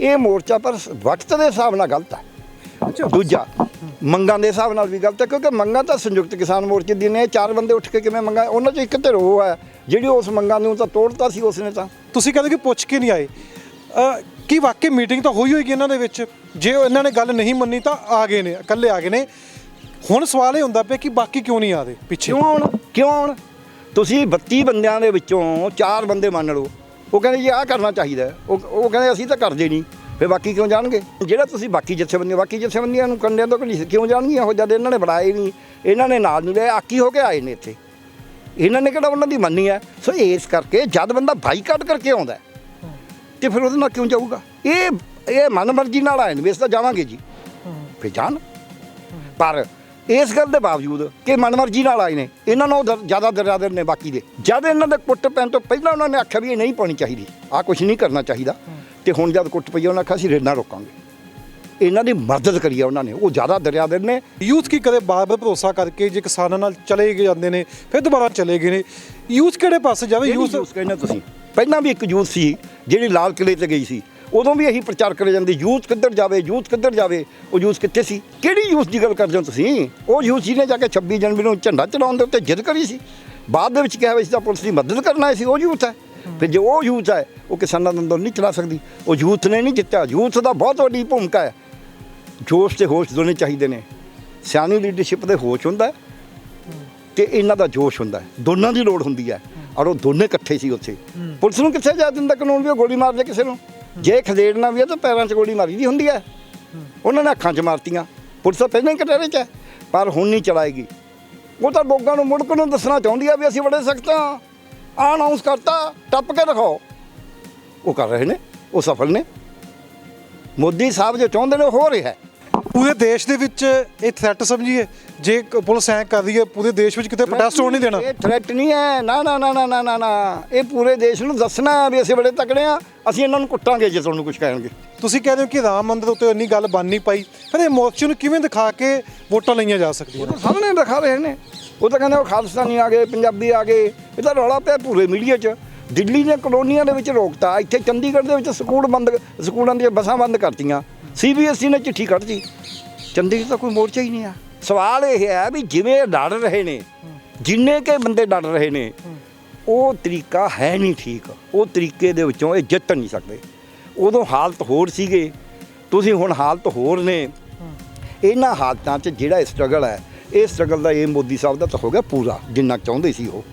ਇਹ ਮੋਰਚਾ ਪਰ ਵਕਤ ਦੇ ਹਿਸਾਬ ਨਾਲ ਗਲਤ ਹੈ। ਦੂਜਾ ਮੰਗਾਂ ਦੇ ਹਿਸਾਬ ਨਾਲ ਵੀ ਗਲਤ ਹੈ ਕਿਉਂਕਿ ਮੰਗਾਂ ਤਾਂ ਸੰਯੁਕਤ ਕਿਸਾਨ ਮੋਰਚੇ ਦੀ ਨੇ ਚਾਰ ਬੰਦੇ ਉੱਠ ਕੇ ਕਿਵੇਂ ਮੰਗਾਂ ਉਹਨਾਂ 'ਚ ਇੱਕ ਧਿਰ ਉਹ ਹੈ ਜਿਹੜੀ ਉਸ ਮੰਗਾਂ ਨੂੰ ਤਾਂ ਤੋੜਤਾ ਸੀ ਉਸਨੇ ਤਾਂ। ਤੁਸੀਂ ਕਹਿੰਦੇ ਕਿ ਪੁੱਛ ਕੇ ਨਹੀਂ ਆਏ? ਕੀ ਵਾਕਈ ਮੀਟਿੰਗ ਤਾਂ ਹੋਈ ਹੋਏਗੀ ਇਹਨਾਂ ਦੇ ਵਿੱਚ? ਜੇ ਉਹ ਇਹਨਾਂ ਨੇ ਗੱਲ ਨਹੀਂ ਮੰਨੀ ਤਾਂ ਆ ਗਏ ਨੇ ਇਕੱਲੇ ਆ ਗਏ ਨੇ। ਹੁਣ ਸਵਾਲ ਇਹ ਹੁੰਦਾ ਪਿਆ ਕਿ ਬਾਕੀ ਕਿਉਂ ਨਹੀਂ ਆਦੇ ਪਿੱਛੇ? ਕਿਉਂ ਆਉਣ ਕਿਉਂ ਆਉਣ ਤੁਸੀਂ 32 ਬੰਦਿਆਂ ਦੇ ਵਿੱਚੋਂ ਚਾਰ ਬੰਦੇ ਮੰਨ ਲਓ ਉਹ ਕਹਿੰਦੇ ਜੀ ਆਹ ਕਰਨਾ ਚਾਹੀਦਾ। ਉਹ ਉਹ ਕਹਿੰਦੇ ਅਸੀਂ ਤਾਂ ਕਰਦੇ ਨਹੀਂ। ਫਿਰ ਬਾਕੀ ਕਿਉਂ ਜਾਣਗੇ? ਜਿਹੜਾ ਤੁਸੀਂ ਬਾਕੀ ਜਥੇਬੰਦੀਆਂ ਬਾਕੀ ਜਥੇਬੰਦੀਆਂ ਨੂੰ ਕੰਡਿਆਂ ਤੋਂ ਕਿਉਂ ਜਾਣਗੀਆਂ? ਉਹ ਜਦ ਇਹਨਾਂ ਨੇ ਬਣਾਏ ਨਹੀਂ ਇਹਨਾਂ ਨੇ ਨਾਲ ਨਹੀਂ ਲਿਆ ਆਕੀ ਹੋ ਕੇ ਆਏ ਨੇ ਇੱਥੇ। ਇਹਨਾਂ ਨੇ ਕਿਹੜਾ ਉਹਨਾਂ ਦੀ ਮੰਨੀ ਹੈ? ਸੋ ਇਸ ਕਰਕੇ ਜਦ ਬੰਦਾ ਬਾਈਕਾਟ ਕਰਕੇ ਆਉਂਦਾ ਤੇ ਫਿਰ ਉਹਦੇ ਨਾਲ ਕਿਉਂ ਜਾਊਗਾ? ਇਹ ਇਹ ਮਨਮਰਜ਼ੀ ਨਾਲ ਆਏ ਨੇ ਵੀ ਅਸੀਂ ਤਾਂ ਜਾਵਾਂਗੇ ਜੀ। ਫਿਰ ਜਾਣ। ਪਰ ਇਸ ਗੱਲ ਦੇ ਬਾਵਜੂਦ ਕਿ ਮਨਮਰਜ਼ੀ ਨਾਲ ਆਏ ਨੇ ਇਹਨਾਂ ਨੂੰ ਜ਼ਿਆਦਾ ਦਰਿਆਦਰ ਨੇ ਬਾਕੀ ਦੇ। ਜਦ ਇਹਨਾਂ ਦੇ ਕੁੱਟ ਪੈਣ ਤੋਂ ਪਹਿਲਾਂ ਉਹਨਾਂ ਨੇ ਆਖਿਆ ਵੀ ਇਹ ਨਹੀਂ ਪਾਉਣੀ ਚਾਹੀਦੀ ਆ ਕੁਝ ਨਹੀਂ ਕਰਨਾ ਚਾਹੀਦਾ ਤੇ ਹੁਣ ਜਦ ਕੁੱਟ ਪਈ ਉਹਨਾਂ ਆਖਿਆ ਅਸੀਂ ਰੇਡਾਂ ਰੋਕਾਂਗੇ। ਇਹਨਾਂ ਦੀ ਮਦਦ ਕਰੀ ਆ ਉਹਨਾਂ ਨੇ ਉਹ ਜ਼ਿਆਦਾ ਦਰਿਆਦਰ ਨੇ। ਯੂਥ ਕੀ ਕਦੇ ਬਾਰ-ਬਾਰ ਭਰੋਸਾ ਕਰਕੇ ਜੇ ਕਿਸਾਨਾਂ ਨਾਲ ਚਲੇ ਗਏ ਜਾਂਦੇ ਨੇ ਫਿਰ ਦੁਬਾਰਾ ਚਲੇ ਗਏ ਨੇ। ਯੂਥ ਕਿਹੜੇ ਪਾਸੇ ਜਾਵੇ? ਯੂਥ ਕਹਿੰਦੇ ਤੁਸੀਂ। ਪਹਿਲਾਂ ਵੀ ਇੱਕ ਯੂਥ ਸੀ ਜਿਹੜੀ ਲਾਲ ਕਿਲੇ ਤੇ ਗਈ ਸੀ। ਉਦੋਂ ਵੀ ਇਹੀ ਪ੍ਰਚਾਰ ਕਰੇ ਜਾਂਦੇ, ਯੂਥ ਕਿੱਧਰ ਜਾਵੇ, ਯੂਥ ਕਿੱਧਰ ਜਾਵੇ, ਉਹ ਯੂਥ ਕਿੱਥੇ ਸੀ? ਕਿਹੜੀ ਯੂਥ ਦੀ ਗੱਲ ਕਰਦੇ ਹੋ ਤੁਸੀਂ? ਉਹ ਯੂਥ ਜਿਹਨੇ ਜਾ ਕੇ 26 ਜਨਵਰੀ ਨੂੰ ਝੰਡਾ ਚੜਾਉਣ ਦੇ ਉੱਤੇ ਜਿੱਦ ਕਰੀ ਸੀ। ਬਾਅਦ ਦੇ ਵਿੱਚ ਕਿਹਾ ਵੀ ਸੀ ਤਾਂ ਪੁਲਿਸ ਦੀ ਮਦਦ ਕਰਨਾ ਸੀ, ਉਹ ਯੂਥ ਹੈ। ਫਿਰ ਜੇ ਉਹ ਯੂਥ ਹੈ, ਉਹ ਕਿਸਾਨਾਂ ਦਾ ਅੰਦੋਲਨ ਨਹੀਂ ਚਲਾ ਸਕਦੀ। ਉਹ ਯੂਥ ਨੇ ਨਹੀਂ ਜਿੱਤਿਆ। ਯੂਥ ਦਾ ਬਹੁਤ ਵੱਡੀ ਭੂਮਿਕਾ ਹੈ। ਜੋਸ਼ ਤੇ ਹੋਸ਼ ਦੋਨੇ ਚਾਹੀਦੇ ਨੇ। ਸਿਆਣੀ ਲੀਡਰਸ਼ਿਪ ਦੇ ਹੋਸ਼ ਹੁੰਦਾ ਹੈ ਤੇ ਇਹਨਾਂ ਦਾ ਜੋਸ਼ ਹੁੰਦਾ ਦੋਨਾਂ ਦੀ ਲੋੜ ਹੁੰਦੀ ਹੈ। ਔਰ ਉਹ ਦੋਨੇ ਇਕੱਠੇ ਸੀ ਉੱਥੇ। ਪੁਲਿਸ ਨੂੰ ਕਿੱਥੇ ਜਾ ਦਿੰਦਾ ਕਾਨੂੰਨ ਵੀ ਉਹ ਗੋਲੀ ਮਾਰ ਦੇ ਕਿਸੇ ਨੂੰ? ਜੇ ਖਦੇੜਨਾ ਵੀ ਹੈ ਤਾਂ ਪੈਰਾਂ 'ਚ ਗੋਲੀ ਮਾਰੀ ਦੀ ਹੁੰਦੀ ਹੈ। ਉਹਨਾਂ ਨੇ ਅੱਖਾਂ 'ਚ ਮਾਰਤੀਆਂ। ਪੁਲਿਸ ਤਾਂ ਪਹਿਲਾਂ ਹੀ ਕਟਹਿਰੇ 'ਚ ਹੈ, ਪਰ ਹੁਣ ਨਹੀਂ ਚਲਾਏਗੀ। ਉਹ ਤਾਂ ਲੋਕਾਂ ਨੂੰ ਮੁੜਕ ਨੂੰ ਦੱਸਣਾ ਚਾਹੁੰਦੀ ਆ ਵੀ ਅਸੀਂ ਬੜੇ ਸਖਤ ਹਾਂ। ਆ ਅਨਾਉਂਸ ਕਰਤਾ, ਟੱਪ ਕੇ ਦਿਖਾਓ। ਉਹ ਕਰ ਰਹੇ ਨੇ, ਉਹ ਸਫਲ ਨੇ। ਮੋਦੀ ਸਾਹਿਬ ਜੋ ਚਾਹੁੰਦੇ ਨੇ ਉਹ ਹੋ ਰਿਹਾ ਪੂਰੇ ਦੇਸ਼ ਦੇ ਵਿੱਚ ਇਹ ਥ੍ਰੈਟ ਸਮਝੀਏ ਜੇ ਕ- ਪੁਲਿਸ ਐ ਕਰ ਰਹੀ ਹੈ ਪੂਰੇ ਦੇਸ਼ ਵਿੱਚ ਕਿਤੇ ਪ੍ਰੋਟੈਸਟ ਹੋਣ ਨਹੀਂ ਦੇਣਾ। ਇਹ ਥ੍ਰੈਟ ਨਹੀਂ ਹੈ। ਨਾ ਨਾ ਨਾ ਨਾ ਨਾ ਨਾ ਨਾ। ਇਹ ਪੂਰੇ ਦੇਸ਼ ਨੂੰ ਦੱਸਣਾ ਹੈ ਵੀ ਅਸੀਂ ਬੜੇ ਤਕੜੇ ਆ ਅਸੀਂ ਇਹਨਾਂ ਨੂੰ ਕੁੱਟਾਂਗੇ ਜੇ ਤੁਹਾਨੂੰ ਕੁਝ ਕਹਿਣਗੇ। ਤੁਸੀਂ ਕਹਿੰਦੇ ਹੋ ਕਿ ਰਾਮ ਮੰਦਿਰ ਉੱਤੇ ਇੰਨੀ ਗੱਲ ਬਣ ਨਹੀਂ ਪਾਈ। ਫਿਰ ਇਹ ਮੋਰਚੇ ਨੂੰ ਕਿਵੇਂ ਦਿਖਾ ਕੇ ਵੋਟਾਂ ਲਈਆਂ ਜਾ ਸਕਦੀਆਂ? ਉਹ ਤਾਂ ਸਾਹਮਣੇ ਦਿਖਾ ਰਹੇ ਨੇ ਉਹ ਤਾਂ ਕਹਿੰਦੇ ਉਹ ਖਾਲਿਸਤਾਨੀ ਆ ਗਏ ਪੰਜਾਬੀ ਆ ਗਏ। ਇਹ ਤਾਂ ਰੌਲਾ ਪਿਆ ਪੂਰੇ ਮੀਡੀਆ 'ਚ। ਦਿੱਲੀ ਨੇ ਕਲੋਨੀਆਂ ਦੇ ਵਿੱਚ ਰੋਕਤਾ। ਇੱਥੇ ਚੰਡੀਗੜ੍ਹ ਦੇ ਵਿੱਚ ਸਕੂਲ ਬੰਦ ਸਕੂਲਾਂ ਦੀਆਂ ਬੱਸਾਂ ਬੰਦ ਕਰਤੀਆਂ। ਸੀਬੀਐਸਈ ਨੇ ਚਿੱਠੀ ਕੱਢਤੀ। ਚੰਡੀਗੜ੍ਹ ਤਾਂ ਕੋਈ ਮੋਰਚਾ ਹੀ ਨਹੀਂ ਆ। ਸਵਾਲ ਇਹ ਹੈ ਵੀ ਜਿਵੇਂ ਇਹ ਲੜ ਰਹੇ ਨੇ, ਜਿੰਨੇ ਕੇ ਬੰਦੇ ਲੜ ਰਹੇ ਨੇ, ਉਹ ਤਰੀਕਾ ਹੈ ਨਹੀਂ ਠੀਕ। ਉਹ ਤਰੀਕੇ ਦੇ ਵਿੱਚੋਂ ਇਹ ਜਿੱਤ ਨਹੀਂ ਸਕਦੇ। ਉਦੋਂ ਹਾਲਤ ਹੋਰ ਸੀਗੇ। ਤੁਸੀਂ ਹੁਣ ਹਾਲਤ ਹੋਰ ਨੇ। ਇਹਨਾਂ ਹਾਲਤਾਂ 'ਚ ਜਿਹੜਾ ਸਟਰਗਲ ਹੈ, ਇਹ ਸਟਰਗਲ ਦਾ ਇਹ ਮੋਦੀ ਸਾਹਿਬ ਦਾ ਤਾਂ ਹੋ ਗਿਆ ਪੂਰਾ, ਜਿੰਨਾ ਚਾਹੁੰਦੇ ਸੀ ਉਹ।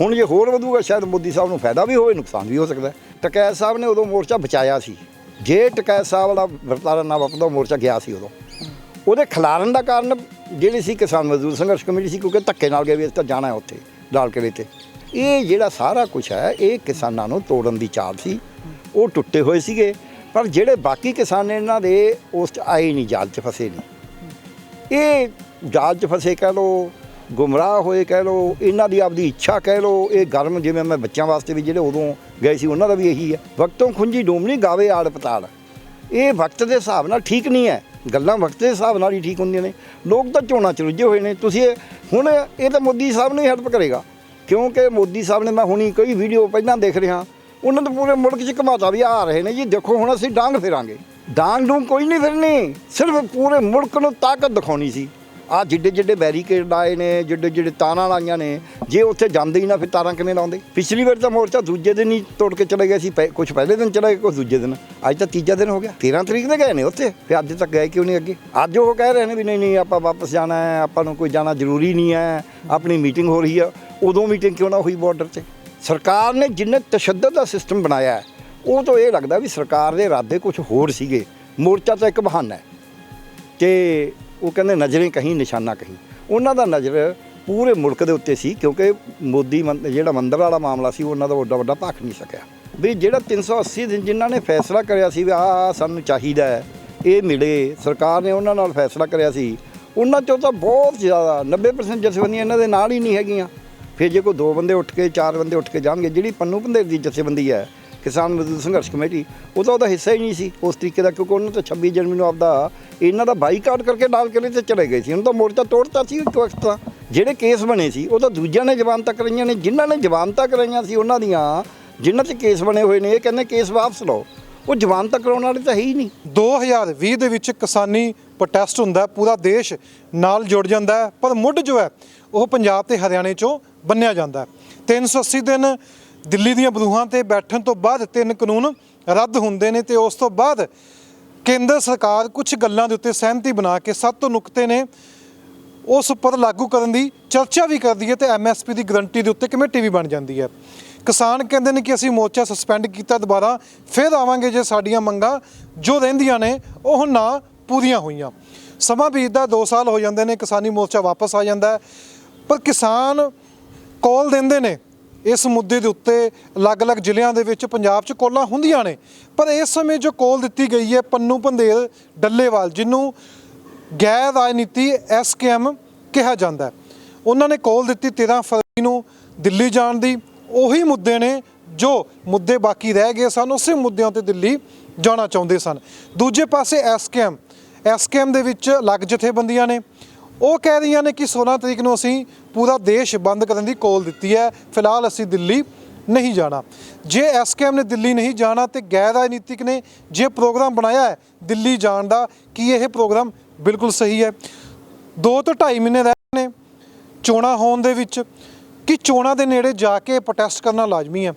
ਹੁਣ ਜੇ ਹੋਰ ਵਧੂਗਾ, ਸ਼ਾਇਦ ਮੋਦੀ ਸਾਹਿਬ ਨੂੰ ਫਾਇਦਾ ਵੀ ਹੋਵੇ, ਨੁਕਸਾਨ ਵੀ ਹੋ ਸਕਦਾ ਟਕੈਤ ਸਾਹਿਬ ਨੇ ਉਦੋਂ ਮੋਰਚਾ ਬਚਾਇਆ ਸੀ। ਜੇ ਟਕੈਤ ਸਾਹਿਬ ਦਾ ਵਰਤਾਰਾ ਨਾ ਵਾਪਰਦਾ ਮੋਰਚਾ ਗਿਆ ਸੀ ਉਦੋਂ। ਉਹਦੇ ਖਿਲਾਰਨ ਦਾ ਕਾਰਨ ਜਿਹੜੇ ਸੀ ਕਿਸਾਨ ਮਜ਼ਦੂਰ ਸੰਘਰਸ਼ ਕਮੇਟੀ ਸੀ, ਕਿਉਂਕਿ ਧੱਕੇ ਨਾਲ ਗਏ ਵੀ ਅਸੀਂ ਤਾਂ ਜਾਣਾ ਹੈ ਉੱਥੇ, ਲਾਲ ਕਿਲੇ ਤੇ। ਇਹ ਜਿਹੜਾ ਸਾਰਾ ਕੁਝ ਹੈ, ਇਹ ਕਿਸਾਨਾਂ ਨੂੰ ਤੋੜਨ ਦੀ ਚਾਲ ਸੀ। ਉਹ ਟੁੱਟੇ ਹੋਏ ਸੀਗੇ, ਪਰ ਜਿਹੜੇ ਬਾਕੀ ਕਿਸਾਨ ਨੇ ਇਹਨਾਂ ਦੇ, ਉਸ 'ਚ ਆਏ ਨਹੀਂ, ਜਾਲ 'ਚ ਫਸੇ ਨਹੀਂ। ਇਹ ਜਾਲ 'ਚ ਫਸੇ ਕਹਿ ਲੋ ਗੁੰਮਰਾਹ ਹੋਏ ਕਹਿ ਲੋ ਇਹਨਾਂ ਦੀ ਆਪਦੀ ਇੱਛਾ ਕਹਿ ਲੋ ਇਹ ਗਰਮ ਜਿਵੇਂ ਮੈਂ ਬੱਚਿਆਂ ਵਾਸਤੇ ਵੀ ਜਿਹੜੇ ਉਦੋਂ ਗਏ ਸੀ, ਉਹਨਾਂ ਦਾ ਵੀ ਇਹੀ ਹੈ। ਵਕਤੋਂ ਖੁੰਜੀ ਡੋਮਣੀ, ਗਾਵੇ ਆੜ ਪਤਾਲ ਇਹ ਵਕਤ ਦੇ ਹਿਸਾਬ ਨਾਲ ਠੀਕ ਨਹੀਂ ਹੈ। ਗੱਲਾਂ ਵਕਤ ਦੇ ਹਿਸਾਬ ਨਾਲ ਹੀ ਠੀਕ ਹੁੰਦੀਆਂ ਨੇ। ਲੋਕ ਤਾਂ ਚੋਣਾਂ ਚ ਰੁੱਝੇ ਹੋਏ ਨੇ। ਤੁਸੀਂ ਇਹ- ਹੁਣ ਇਹ ਤਾਂ ਮੋਦੀ ਸਾਹਿਬ ਨੂੰ ਹੀ ਹੈਲਪ ਕਰੇਗਾ। ਕਿਉਂਕਿ ਮੋਦੀ ਸਾਹਿਬ ਨੇ ਮੈਂ ਹੁਣੀ ਕਈ ਵੀਡੀਓ ਪਹਿਲਾਂ ਦੇਖ ਰਿਹਾ। ਉਹਨਾਂ ਨੇ ਪੂਰੇ ਮੁਲਕ 'ਚ ਘਮਾਤਾ ਵੀ ਆ ਰਹੇ ਨੇ ਜੀ। ਦੇਖੋ ਹੁਣ ਅਸੀਂ ਡਾਂਗ ਫੇਰਾਂਗੇ। ਡਾਂਗ ਨੂੰ ਕੋਈ ਨਹੀਂ ਫਿਰਨੀ। ਸਿਰਫ ਪੂਰੇ ਮੁਲਕ ਨੂੰ ਤਾਕਤ ਦਿਖਾਉਣੀ ਸੀ। ਆ ਜਿੱਡੇ ਜਿੱਡੇ ਬੈਰੀਕੇਡ ਲਾਏ ਨੇ ਜਿੱਡੇ ਜਿੱਡੇ ਤਾਰਾਂ ਲਾਈਆਂ ਨੇ ਜੇ ਉੱਥੇ ਜਾਂਦੇ ਹੀ ਨਾ ਫਿਰ ਤਾਰਾਂ ਕਿਵੇਂ ਲਾਉਂਦੇ? ਪਿਛਲੀ ਵਾਰ ਤਾਂ ਮੋਰਚਾ ਦੂਜੇ ਦਿਨ ਹੀ ਤੋੜ ਕੇ ਚਲੇ ਗਏ ਸੀ ਕੁਝ ਪਹਿਲੇ ਦਿਨ ਚਲੇ ਗਏ ਕੁਝ ਦੂਜੇ ਦਿਨ। ਅੱਜ ਤਾਂ ਤੀਜਾ ਦਿਨ ਹੋ ਗਿਆ। 13 ਤਰੀਕ ਦੇ ਗਏ ਨੇ ਉੱਥੇ ਫਿਰ ਅੱਜ ਤੱਕ ਗਏ ਕਿਉਂ ਨਹੀਂ ਅੱਗੇ? ਅੱਜ ਉਹ ਕਹਿ ਰਹੇ ਨੇ ਵੀ ਨਹੀਂ ਨਹੀਂ ਆਪਾਂ ਵਾਪਸ ਜਾਣਾ ਹੈ ਆਪਾਂ ਨੂੰ ਕੋਈ ਜਾਣਾ ਜ਼ਰੂਰੀ ਨਹੀਂ ਹੈ ਆਪਣੀ ਮੀਟਿੰਗ ਹੋ ਰਹੀ ਹੈ। ਉਦੋਂ ਮੀਟਿੰਗ ਕਿਉਂ ਨਾ ਹੋਈ ਬਾਰਡਰ 'ਤੇ ਸਰਕਾਰ ਨੇ ਜਿੰਨੇ ਤਸ਼ੱਦਦ ਦਾ ਸਿਸਟਮ ਬਣਾਇਆ ਹੈ, ਉਹ ਤੋਂ ਇਹ ਲੱਗਦਾ ਵੀ ਸਰਕਾਰ ਦੇ ਇਰਾਦੇ ਕੁਝ ਹੋਰ ਸੀਗੇ। ਮੋਰਚਾ ਤਾਂ ਇੱਕ ਬਹਾਨਾ ਹੈ। ਤੇ ਉਹ ਕਹਿੰਦੇ ਨਜ਼ਰੇ ਕਹੀਂ, ਨਿਸ਼ਾਨਾ ਕਹੀਂ। ਉਹਨਾਂ ਦਾ ਨਜ਼ਰ ਪੂਰੇ ਮੁਲਕ ਦੇ ਉੱਤੇ ਸੀ, ਕਿਉਂਕਿ ਮੋਦੀ ਮੰਦ- ਜਿਹੜਾ ਮੰਦਰ ਵਾਲਾ ਮਾਮਲਾ ਸੀ, ਉਹਨਾਂ ਦਾ ਵੱਡਾ ਵੱਡਾ ਭੱਖ ਨਹੀਂ ਸਕਿਆ। ਵੀ ਜਿਹੜਾ 380 ਦਿਨ ਜਿਨ੍ਹਾਂ ਨੇ ਫੈਸਲਾ ਕਰਿਆ ਸੀ ਵੀ ਆਹ ਸਾਨੂੰ ਚਾਹੀਦਾ ਹੈ, ਇਹ ਮਿਲੇ, ਸਰਕਾਰ ਨੇ ਉਹਨਾਂ ਨਾਲ ਫੈਸਲਾ ਕਰਿਆ ਸੀ, ਉਹਨਾਂ ਚੋਂ ਤਾਂ ਬਹੁਤ ਜ਼ਿਆਦਾ 90% ਜਥੇਬੰਦੀਆਂ ਇਹਨਾਂ ਦੇ ਨਾਲ ਹੀ ਨਹੀਂ ਹੈਗੀਆਂ। ਫਿਰ ਜੇ ਕੋਈ ਦੋ ਬੰਦੇ ਉੱਠ ਕੇ, ਚਾਰ ਬੰਦੇ ਉੱਠ ਕੇ ਜਾਣਗੇ, ਜਿਹੜੀ ਪੰਨੂ ਪੰਦੇ ਦੀ ਜਥੇਬੰਦੀ ਹੈ ਕਿਸਾਨ ਮਜ਼ਦੂਰ ਸੰਘਰਸ਼ ਕਮੇਟੀ ਉਹ ਤਾਂ ਉਹਦਾ ਹਿੱਸਾ ਹੀ ਨਹੀਂ ਸੀ ਉਸ ਤਰੀਕੇ ਦਾ, ਕਿਉਂਕਿ ਉਹਨਾਂ ਤਾਂ 26 ਜਨਵਰੀ ਨੂੰ ਆਪਦਾ ਇਹਨਾਂ ਦਾ ਬਾਈਕਾਟ ਕਰਕੇ ਨਾਲ ਕਿਲੇ ਤੇ ਚਲੇ ਗਏ ਸੀ। ਉਹਨਾਂ ਦਾ ਮੋਰਚਾ ਤੋੜਤਾ ਸੀ ਇੱਕ ਵਕਤ ਤਾਂ। ਜਿਹੜੇ ਕੇਸ ਬਣੇ ਸੀ, ਉਹ ਤਾਂ ਦੂਜਿਆਂ ਨੇ ਜਬਾਨ ਤੱਕ ਰਹੀਆਂ ਨੇ, ਜਿਨ੍ਹਾਂ ਨੇ ਜ਼ਮਾਨਤਾਂ ਰਹੀਆਂ ਸੀ ਉਹਨਾਂ ਦੀਆਂ, ਜਿਨ੍ਹਾਂ ਤੇ ਕੇਸ ਬਣੇ ਹੋਏ ਨੇ, ਇਹ ਕਹਿੰਦੇ ਕੇਸ ਵਾਪਸ ਲਓ। ਉਹ ਜਵਾਨ ਤੱਕ ਕਰਾਉਣ ਵਾਲੇ ਤਾਂ ਹੈ ਹੀ ਨਹੀਂ। 2020 ਦੇ ਵਿੱਚ ਕਿਸਾਨੀ ਪ੍ਰੋਟੈਸਟ ਹੁੰਦਾ ਪੂਰਾ ਦੇਸ਼ ਨਾਲ ਜੁੜ ਜਾਂਦਾ ਪਰ ਮੁੱਢ ਜੋ ਹੈ, ਉਹ ਪੰਜਾਬ ਤੇ ਹਰਿਆਣੇ ਚੋਂ ਬੰਨਿਆ ਜਾਂਦਾ ਹੈ। 380 ਦਿਨ ਦਿੱਲੀ ਦੀਆਂ ਬਰੂਹਾਂ ਤੇ ਬੈਠਣ ਤੋਂ ਬਾਅਦ ਤਿੰਨ ਕਾਨੂੰਨ ਰੱਦ ਹੁੰਦੇ ਨੇ ਤੇ ਉਸ ਤੋਂ ਬਾਅਦ ਕੇਂਦਰ ਸਰਕਾਰ ਕੁਝ ਗੱਲਾਂ ਦੇ ਉੱਤੇ ਸਹਿਮਤੀ ਬਣਾ ਕੇ ਸੱਤ ਨੁਕਤੇ ਨੇ ਉਸ ਉੱਪਰ ਲਾਗੂ ਕਰਨ ਦੀ ਚਰਚਾ ਵੀ ਕਰਦੀ ਹੈ ਤੇ ਐਮਐਸਪੀ ਦੀ ਗਰੰਟੀ ਦੇ ਉੱਤੇ ਕਮੇਟੀ ਵੀ ਬਣ ਜਾਂਦੀ ਹੈ। ਕਿਸਾਨ ਕਹਿੰਦੇ ਨੇ ਕਿ ਅਸੀਂ ਮੋਰਚਾ ਸਸਪੈਂਡ ਕੀਤਾ, ਦੁਬਾਰਾ ਫਿਰ ਆਵਾਂਗੇ ਜੇ ਸਾਡੀਆਂ ਮੰਗਾਂ ਜੋ ਰਹਿੰਦੀਆਂ ਨੇ ਉਹ ਨਾ ਪੂਰੀਆਂ ਹੋਈਆਂ। ਸਮਾਂ ਬੀਤਦਾ 2 ਸਾਲ ਹੋ ਜਾਂਦੇ ਨੇ, ਕਿਸਾਨੀ ਮੋਰਚਾ ਵਾਪਸ ਆ ਜਾਂਦਾ ਪਰ ਕਿਸਾਨ ਕਾਲ ਦਿੰਦੇ ਨੇ ਇਸ ਮੁੱਦੇ ਦੇ ਉੱਤੇ ਅਲੱਗ-ਅਲੱਗ ਜ਼ਿਲ੍ਹਿਆਂ ਦੇ ਵਿੱਚ ਪੰਜਾਬ 'ਚ ਕੋਲਾਂ ਹੁੰਦੀਆਂ ਨੇ। ਪਰ ਇਸ ਸਮੇਂ ਜੋ ਕੋਲ ਦਿੱਤੀ ਗਈ ਹੈ ਪੰਨੂ ਪੰਧੇਰ ਡੱਲੇਵਾਲ ਜਿਹਨੂੰ ਗੈਰ ਰਾਜਨੀਤੀ ਐਸਕੇਐਮ ਕਿਹਾ ਜਾਂਦਾ ਉਹਨਾਂ ਨੇ ਕੋਲ ਦਿੱਤੀ 13 ਫਰਵਰੀ ਨੂੰ ਦਿੱਲੀ ਜਾਣ ਦੀ। ਉਹੀ ਮੁੱਦੇ ਨੇ ਜੋ ਮੁੱਦੇ ਬਾਕੀ ਰਹਿ ਗਏ ਸਨ, ਉਸੇ ਮੁੱਦਿਆਂ ਤੇ ਦਿੱਲੀ ਜਾਣਾ ਚਾਹੁੰਦੇ ਸਨ। ਦੂਜੇ ਪਾਸੇ ਐਸਕੇਐਮ ਐਸਕੇਐਮ ਦੇ ਵਿੱਚ ਅਲੱਗ ਜਥੇਬੰਦੀਆਂ ਨੇ। ਉਹ ਕਹਿ ਰਹੀਆਂ ਨੇ ਕਿ 16 ਤਰੀਕ ਨੂੰ ਅਸੀਂ ਪੂਰਾ ਦੇਸ਼ ਬੰਦ ਕਰਨ ਦੀ ਕੋਲ ਦਿੱਤੀ ਹੈ। ਫਿਲਹਾਲ ਅਸੀਂ ਦਿੱਲੀ ਨਹੀਂ ਜਾਣਾ। ਜੇ ਐਸਕੇਐਮ ਨੇ ਦਿੱਲੀ ਨਹੀਂ ਜਾਣਾ ਤੇ ਗੈਰ ਰਾਜਨੀਤਿਕ ਨੇ ਜੇ ਪ੍ਰੋਗਰਾਮ ਬਣਾਇਆ ਹੈ ਦਿੱਲੀ ਜਾਣ ਦਾ, ਕੀ ਇਹ ਪ੍ਰੋਗਰਾਮ ਬਿਲਕੁਲ ਸਹੀ ਹੈ? 2 ਤੋਂ 2.5 ਮਹੀਨੇ ਰਹਿ ਨੇ ਚੋਣਾਂ ਹੋਣ ਦੇ ਵਿੱਚ, ਕਿ ਚੋਣਾਂ ਦੇ ਨੇੜੇ ਜਾ ਕੇ ਪ੍ਰੋਟੈਸਟ ਕਰਨਾ ਲਾਜ਼ਮੀ ਹੈ?